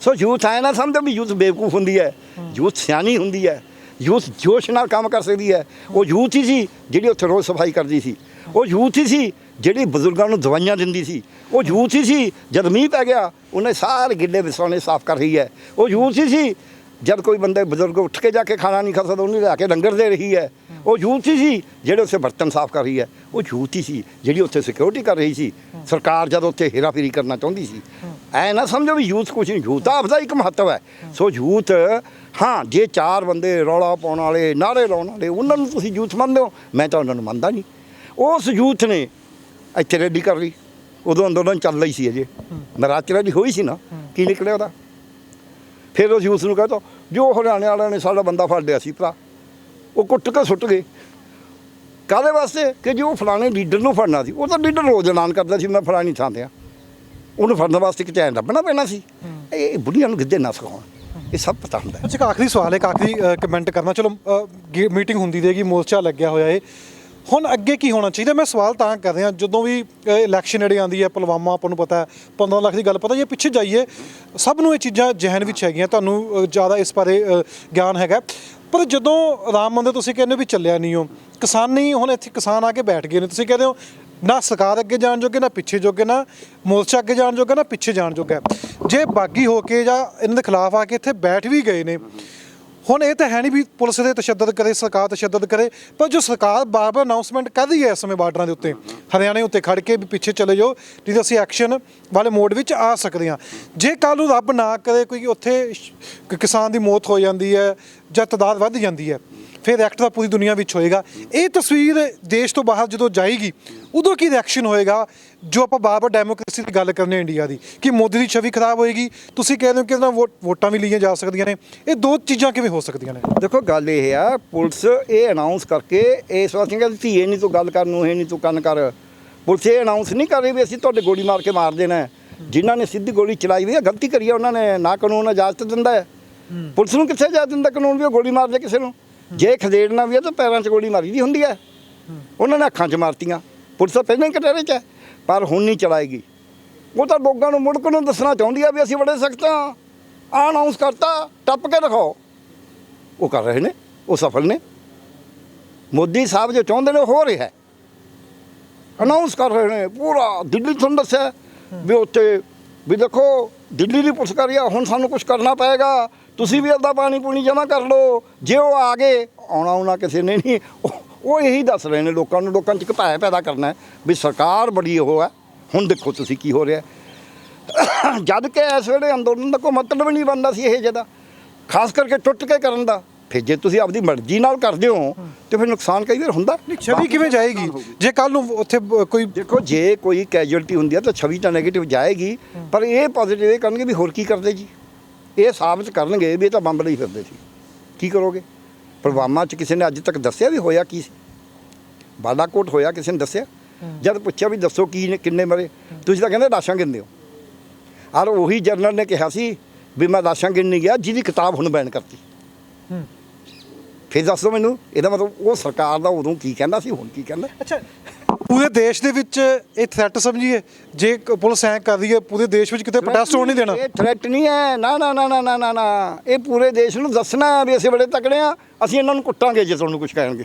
ਸੋ ਯੂਥ ਆਇਆ ਨਾ ਸਮਝੋ ਵੀ ਯੂਥ ਬੇਵਕੂਫ ਹੁੰਦੀ ਹੈ। ਯੂਥ ਸਿਆਣੀ ਹੁੰਦੀ ਹੈ। ਯੂਥ ਜੋਸ਼ ਨਾਲ ਕੰਮ ਕਰ ਸਕਦੀ ਹੈ। ਉਹ ਯੂਥ ਹੀ ਸੀ ਜਿਹੜੀ ਉੱਥੇ ਰੋਜ਼ ਸਫ਼ਾਈ ਕਰਦੀ ਸੀ। ਉਹ ਯੂਥ ਹੀ ਸੀ, ਜਿਹੜੀ ਬਜ਼ੁਰਗਾਂ ਨੂੰ ਦਵਾਈਆਂ ਦਿੰਦੀ ਸੀ। ਉਹ ਯੂਥ ਹੀ ਸੀ, ਜਦ ਮੀਂਹ ਪੈ ਗਿਆ, ਉਹਨੇ ਸਾਰੇ ਗਿੱਲੇ ਵਿਸੌਣੇ ਸਾਫ਼ ਕਰ ਰਹੀ ਹੈ। ਉਹ ਯੂਥ ਹੀ ਸੀ, ਜਦ ਕੋਈ ਬੰਦੇ ਬਜ਼ੁਰਗ ਉੱਠ ਕੇ ਜਾ ਕੇ ਖਾਣਾ ਨਹੀਂ ਖਾ ਸਕਦਾ, ਉਹਨੂੰ ਲਿਆ ਕੇ ਲੰਗਰ ਦੇ ਰਹੀ ਹੈ। ਉਹ ਯੂਥ ਹੀ ਸੀ, ਜਿਹੜੇ ਉੱਥੇ ਬਰਤਨ ਸਾਫ਼ ਕਰ ਰਹੀ ਹੈ। ਉਹ ਯੂਥ ਹੀ ਸੀ, ਜਿਹੜੀ ਉੱਥੇ ਸਿਕਿਉਰਿਟੀ ਕਰ ਰਹੀ ਸੀ। ਸਰਕਾਰ ਜਦ ਉੱਥੇ ਹੇਰਾਫੇਰੀ ਕਰਨਾ ਚਾਹੁੰਦੀ ਸੀ। ਐ ਨਾ ਸਮਝੋ ਵੀ ਯੂਥ ਕੁਛ ਨਹੀਂ, ਯੂਥ ਦਾ ਆਪਦਾ ਇੱਕ ਮਹੱਤਵ ਹੈ। ਸੋ ਯੂਥ, ਹਾਂ, ਜੇ ਚਾਰ ਬੰਦੇ ਰੌਲਾ ਪਾਉਣ ਵਾਲੇ ਨਾਰੇ ਲਾਉਣ ਵਾਲੇ, ਉਹਨਾਂ ਨੂੰ ਤੁਸੀਂ ਯੂਥ ਮੰਨਦੇ ਹੋ? ਮੈਂ ਤਾਂ ਉਹਨਾਂ ਨੂੰ ਮੰਨਦਾ ਨਹੀਂ। ਉਸ ਯੂਥ ਨੇ ਇੱਥੇ ਰੈਡੀ ਕਰ ਲਈ। ਉਦੋਂ ਅੰਦੋਲਨ ਚੱਲ ਰਹੀ ਸੀ ਅਜੇ। ਨਰਾਜ ਰੈਡੀ ਹੋਈ ਸੀ ਨਾ ਕੀ ਨਿਕਲਿਆ ਉਹਦਾ? ਫਿਰ ਉਸ ਯੂਥ ਨੂੰ ਕਹਤਾ ਜੋ ਹਰਿਆਣੇ ਵਾਲਿਆਂ ਨੇ ਸਾਡਾ ਬੰਦਾ ਫੜ ਲਿਆ ਸੀ ਭਰਾ ਉਹ ਕੁੱਟ ਕੇ ਸੁੱਟ ਗਏ। ਕਾਹਦੇ ਵਾਸਤੇ? ਕਿ ਜੋ ਫਲਾਣੇ ਲੀਡਰ ਨੂੰ ਫੜਨਾ ਸੀ ਉਹ ਤਾਂ ਲੀਡਰ ਰੋਜ਼ ਐਲਾਨ ਕਰਦਾ ਸੀ ਮੈਂ ਫਲਾਣੀ ਥਾਂ ਤੇ ਆ ਉਹਨੂੰ ਫੜਨ ਵਾਸਤੇ ਕਿਤੇ ਐਂ ਲੱਭਣਾ ਪੈਣਾ ਸੀ। ਇਹ ਬੁੱਢੀਆਂ ਨੂੰ ਗਿੱਧੇ ਨਾ ਸਿਖਾਉਣ। ਇਹ ਸਭ ਪਤਾ ਹੁੰਦਾ। ਅੱਛਾ ਇੱਕ ਆਖਰੀ ਸਵਾਲ ਹੈ ਇੱਕ ਆਖਰੀ ਕਮੈਂਟ ਕਰਨਾ। ਚਲੋ ਮੀਟਿੰਗ ਹੁੰਦੀ ਰਹੇਗੀ ਮੋਰਚਾ ਲੱਗਿਆ ਹੋਇਆ ਹੈ ਹੁਣ ਅੱਗੇ ਕੀ ਹੋਣਾ ਚਾਹੀਦਾ? ਮੈਂ ਸਵਾਲ ਤਾਂ ਕਰ ਰਿਹਾ, ਜਦੋਂ ਵੀ ਇਲੈਕਸ਼ਨ ਨੇੜੇ ਆਉਂਦੀ ਹੈ, ਪੁਲਵਾਮਾ ਆਪਾਂ ਨੂੰ ਪਤਾ ਹੈ 15 ਲੱਖ ਦੀ ਗੱਲ ਪਤਾ ਜੇ ਪਿੱਛੇ ਜਾਈਏ, ਸਭ ਨੂੰ ਇਹ ਚੀਜ਼ਾਂ ਜ਼ਿਹਨ ਵਿੱਚ ਹੈਗੀਆਂ, ਤੁਹਾਨੂੰ ਜ਼ਿਆਦਾ ਇਸ ਬਾਰੇ ਗਿਆਨ ਹੈਗਾ। ਪਰ ਜਦੋਂ ਰਾਮ ਮੰਦਰ ਤੁਸੀਂ ਕਹਿੰਦੇ ਹੋ ਵੀ ਚੱਲਿਆ ਨਹੀਂ ਹੋ ਕਿਸਾਨੀ ਹੁਣ ਇੱਥੇ ਕਿਸਾਨ ਆ ਕੇ ਬੈਠ ਗਏ ਨੇ, ਤੁਸੀਂ ਕਹਿੰਦੇ ਹੋ ਨਾ ਸਰਕਾਰ ਅੱਗੇ ਜਾਣ ਜੋਗੇ, ਨਾ ਪਿੱਛੇ ਜੋਗੇ, ਨਾ ਮੋਰਚਾ ਅੱਗੇ ਜਾਣ ਜੋਗਾ, ਨਾ ਪਿੱਛੇ ਜਾਣ ਜੋਗਾ। ਜੇ ਬਾਗੀ ਹੋ ਕੇ ਜਾਂ ਇਹਨਾਂ ਦੇ ਖਿਲਾਫ ਆ ਕੇ ਇੱਥੇ ਬੈਠ ਵੀ ਗਏ ਨੇ ਹੁਣ ਇਹ ਤਾਂ ਹੈ ਨਹੀਂ ਵੀ ਪੁਲਿਸ ਦੇ ਤਸ਼ੱਦਦ ਕਰੇ, ਸਰਕਾਰ ਤਸ਼ੱਦਦ ਕਰੇ, ਪਰ ਜੋ ਸਰਕਾਰ ਬਾਰ-ਬਾਰ ਅਨਾਉਂਸਮੈਂਟ ਕਰ ਰਹੀ ਹੈ ਇਸ ਸਮੇਂ ਬਾਰਡਰਾਂ ਦੇ ਉੱਤੇ, ਹਰਿਆਣੇ ਉੱਤੇ ਖੜ ਕੇ ਵੀ ਪਿੱਛੇ ਚਲੇ ਜਾਓ ਨਹੀਂ ਅਸੀਂ ਐਕਸ਼ਨ ਵਾਲੇ ਮੋਡ ਵਿੱਚ ਆ ਸਕਦੇ ਹਾਂ। ਜੇ ਕੱਲ੍ਹ ਨੂੰ ਰੱਬ ਨਾ ਕਰੇ ਕੋਈ ਉੱਥੇ ਸ਼- ਕਿਸਾਨ ਦੀ ਮੌਤ ਹੋ ਜਾਂਦੀ ਹੈ ਜਾਂ ਤਦਾਦ ਵੱਧ ਜਾਂਦੀ ਹੈ, ਫਿਰ ਐਕਟ ਤਾਂ ਪੂਰੀ ਦੁਨੀਆ ਵਿੱਚ ਹੋਏਗਾ। ਇਹ ਤਸਵੀਰ ਦੇਸ਼ ਤੋਂ ਬਾਹਰ ਜਦੋਂ ਜਾਏਗੀ, ਉਦੋਂ ਕੀ ਰਿਐਕਸ਼ਨ ਹੋਏਗਾ? ਜੋ ਆਪਾਂ ਬਾਰ-ਬਾਰ ਡੈਮੋਕ੍ਰੇਸੀ ਦੀ ਗੱਲ ਕਰਨੇ ਇੰਡੀਆ ਦੀ ਕਿ ਮੋਦੀ ਦੀ ਛਵੀ ਖਰਾਬ ਹੋਏਗੀ ਤੁਸੀਂ ਕਹਿ ਰਹੇ ਹੋ ਕਿ ਨਾਲ ਵੋਟ- ਵੀ ਲਈਆਂ ਜਾ ਸਕਦੀਆਂ ਨੇ। ਇਹ ਦੋ ਚੀਜ਼ਾਂ ਕਿਵੇਂ ਹੋ ਸਕਦੀਆਂ ਨੇ? ਦੇਖੋ ਗੱਲ ਇਹ ਆ ਪੁਲਿਸ ਇਹ ਅਨਾਉਂਸ ਕਰਕੇ ਇਸ ਵਾਰ ਕਹਿੰਦਾ ਧੀਏ ਨਹੀਂ ਤੂੰ ਗੱਲ ਕਰ ਨੂੰ ਇਹ ਨਹੀਂ ਤੂੰ ਕੰਨ ਕਰ। ਪੁਲਿਸ ਇਹ ਅਨਾਉਂਸ ਨਹੀਂ ਕਰ ਰਹੀ ਵੀ ਅਸੀਂ ਤੁਹਾਡੇ ਗੋਲੀ ਮਾਰ ਕੇ ਮਾਰ ਦੇਣਾ। ਜਿਨ੍ਹਾਂ ਨੇ ਸਿੱਧੀ ਗੋਲੀ ਚਲਾਈ ਵੀ ਹੈ ਗਲਤੀ ਕਰੀ ਹੈ ਉਹਨਾਂ ਨੇ ਨਾ ਕਾਨੂੰਨ ਇਜਾਜ਼ਤ ਦਿੰਦਾ ਹੈ। ਪੁਲਿਸ ਨੂੰ ਕਿੱਥੇ ਇਜਾਜ਼ਤ ਦਿੰਦਾ ਕਾਨੂੰਨ ਵੀ ਉਹ ਗੋਲੀ ਮਾਰ ਦੇ ਕਿਸੇ ਨੂੰ? ਜੇ ਖਦੇੜਨਾ ਵੀ ਹੈ ਤਾਂ ਪੈਰਾਂ 'ਚ ਗੋਲੀ ਮਾਰੀ ਦੀ ਹੁੰਦੀ ਹੈ। ਉਹਨਾਂ ਨੇ ਅੱਖਾਂ 'ਚ ਮਾਰਤੀਆਂ। ਪੁਲਿਸ ਤਾਂ ਪਹਿਲਾਂ ਹੀ ਕਟਹਿਰੇ 'ਚ ਹੈ। ਪਰ ਹੁਣ ਨਹੀਂ ਚਲਾਏਗੀ। ਉਹ ਤਾਂ ਲੋਕਾਂ ਨੂੰ ਮੁੜਕ ਨੂੰ ਦੱਸਣਾ ਚਾਹੁੰਦੀ ਆ ਵੀ ਅਸੀਂ ਬੜੇ ਸਖਤ ਹਾਂ ਆ ਅਨਾਉਂਸ ਕਰਤਾ, ਟੱਪ ਕੇ ਦਿਖਾਓ। ਉਹ ਕਰ ਰਹੇ ਨੇ, ਉਹ ਸਫਲ ਨੇ। ਮੋਦੀ ਸਾਹਿਬ ਜੋ ਚਾਹੁੰਦੇ ਨੇ ਉਹ ਹੋ ਰਿਹਾ। ਅਨਾਉਂਸ ਕਰ ਰਹੇ ਨੇ, ਪੂਰਾ ਦਿੱਲੀ ਤੁਹਾਨੂੰ ਦੱਸਿਆ। ਵੀ ਉੱਥੇ ਵੀ ਦੇਖੋ, ਦਿੱਲੀ ਦੀ ਪੁਲਿਸ ਕਰ ਰਹੀ ਆ, ਹੁਣ ਸਾਨੂੰ ਕੁਝ ਕਰਨਾ ਪਏਗਾ। ਤੁਸੀਂ ਵੀ ਅੱਧਾ ਪਾਣੀ ਪੂਣੀ ਜਮ੍ਹਾਂ ਕਰ ਲਓ। ਜੇ ਉਹ ਆ ਗਏ ਆਉਣਾ ਉਹਨਾਂ ਕਿਸੇ ਨੇ ਨਹੀਂ। ਉਹ- ਇਹੀ ਦੱਸ ਰਹੇ ਨੇ ਲੋਕਾਂ ਨੂੰ ਲੋਕਾਂ 'ਚ ਭੈ ਪੈਦਾ ਕਰਨਾ ਵੀ ਸਰਕਾਰ ਬੜੀ ਉਹ ਹੈ। ਹੁਣ ਦੇਖੋ ਤੁਸੀਂ ਕੀ ਹੋ ਰਿਹਾ ਜਦ ਕਿ ਇਸ ਵੇਲੇ ਅੰਦੋਲਨ ਦਾ ਕੋਈ ਮਤਲਬ ਨਹੀਂ ਬਣਦਾ ਸੀ ਇਹ ਜਿਹਦਾ। ਖਾਸ ਕਰਕੇ ਟੁੱਟ ਕੇ ਕਰਨ ਦਾ। ਫਿਰ ਜੇ ਤੁਸੀਂ ਆਪਦੀ ਮਰਜ਼ੀ ਨਾਲ ਕਰਦੇ ਹੋ ਤੇ ਫਿਰ ਨੁਕਸਾਨ ਕਈ ਵਾਰ ਹੁੰਦਾ। ਛਵੀ ਕਿਵੇਂ ਜਾਏਗੀ? ਜੇ ਕੱਲ ਨੂੰ ਉੱਥੇ ਕੋਈ ਦੇਖੋ ਜੇ ਕੋਈ ਕੈਜੁਅਲਟੀ ਹੁੰਦੀ ਹੈ ਤਾਂ ਛਵੀ ਤਾਂ 네ਗੇਟਿਵ ਜਾਏਗੀ ਪਰ ਇਹ ਪੋਜ਼ਿਟਿਵ ਇਹ ਕਰਨਗੇ ਵੀ ਹੋਰ ਕੀ ਕਰਦੇ ਜੀ? ਇਹ ਸਾਬਤ ਕਰਨਗੇ ਵੀ ਇਹ ਤਾਂ ਬੰਬ ਲਈ ਫਿਰਦੇ ਸੀ। ਕੀ ਕਰੋਗੇ? ਪੁਲਵਾਮਾ ਚ ਕਿਸੇ ਨੇ ਅੱਜ ਤੱਕ ਦੱਸਿਆ ਵੀ ਹੋਇਆ ਕੀ ਬਾਲਾਕੋਟ ਹੋਇਆ ਕਿਸੇ ਨੇ ਦੱਸਿਆ? ਜਦ ਪੁੱਛਿਆ ਵੀ ਦੱਸੋ ਕੀ ਨੇ ਕਿੰਨੇ ਮਰੇ? ਤੁਸੀਂ ਤਾਂ ਕਹਿੰਦੇ ਲਾਸ਼ਾਂ ਗਿਣਦੇ ਹੋ। ਔਰ ਉਹੀ ਜਰਨਲ ਨੇ ਕਿਹਾ ਸੀ ਵੀ ਮੈਂ ਲਾਸ਼ਾਂ ਗਿਣ ਨਹੀਂ ਗਿਆ ਜਿਹਦੀ ਕਿਤਾਬ ਹੁਣ ਬੈਨ ਕਰਤੀ। ਫਿਰ ਦੱਸੋ ਮੈਨੂੰ ਇਹਦਾ ਮਤਲਬ ਉਹ ਸਰਕਾਰ ਦਾ ਉਦੋਂ ਕੀ ਕਹਿੰਦਾ ਸੀ ਹੁਣ ਕੀ ਕਹਿੰਦਾ? ਅੱਛਾ ਪੂਰੇ ਦੇਸ਼ ਦੇ ਵਿੱਚ ਇਹ ਥ੍ਰੈਟ ਸਮਝੀਏ, ਜੇ ਕ- ਪੁਲਿਸ ਐ ਕਰਦੀ ਹੈ, ਪੂਰੇ ਦੇਸ਼ ਵਿੱਚ ਕਿਤੇ ਪ੍ਰੋਟੈਸਟ ਹੋਣ ਨਹੀਂ ਦੇਣਾ। ਇਹ ਥ੍ਰੈਟ ਨਹੀਂ ਹੈ। ਨਾ ਨਾ ਨਾ ਨਾ ਨਾ ਨਾ ਨਾ। ਇਹ ਪੂਰੇ ਦੇਸ਼ ਨੂੰ ਦੱਸਣਾ ਹੈ ਵੀ ਅਸੀਂ ਬੜੇ ਤਕੜੇ ਆ ਅਸੀਂ ਇਹਨਾਂ ਨੂੰ ਕੁੱਟਾਂਗੇ ਜੇ ਤੁਹਾਨੂੰ ਕੁਝ ਕਹਿਣਗੇ।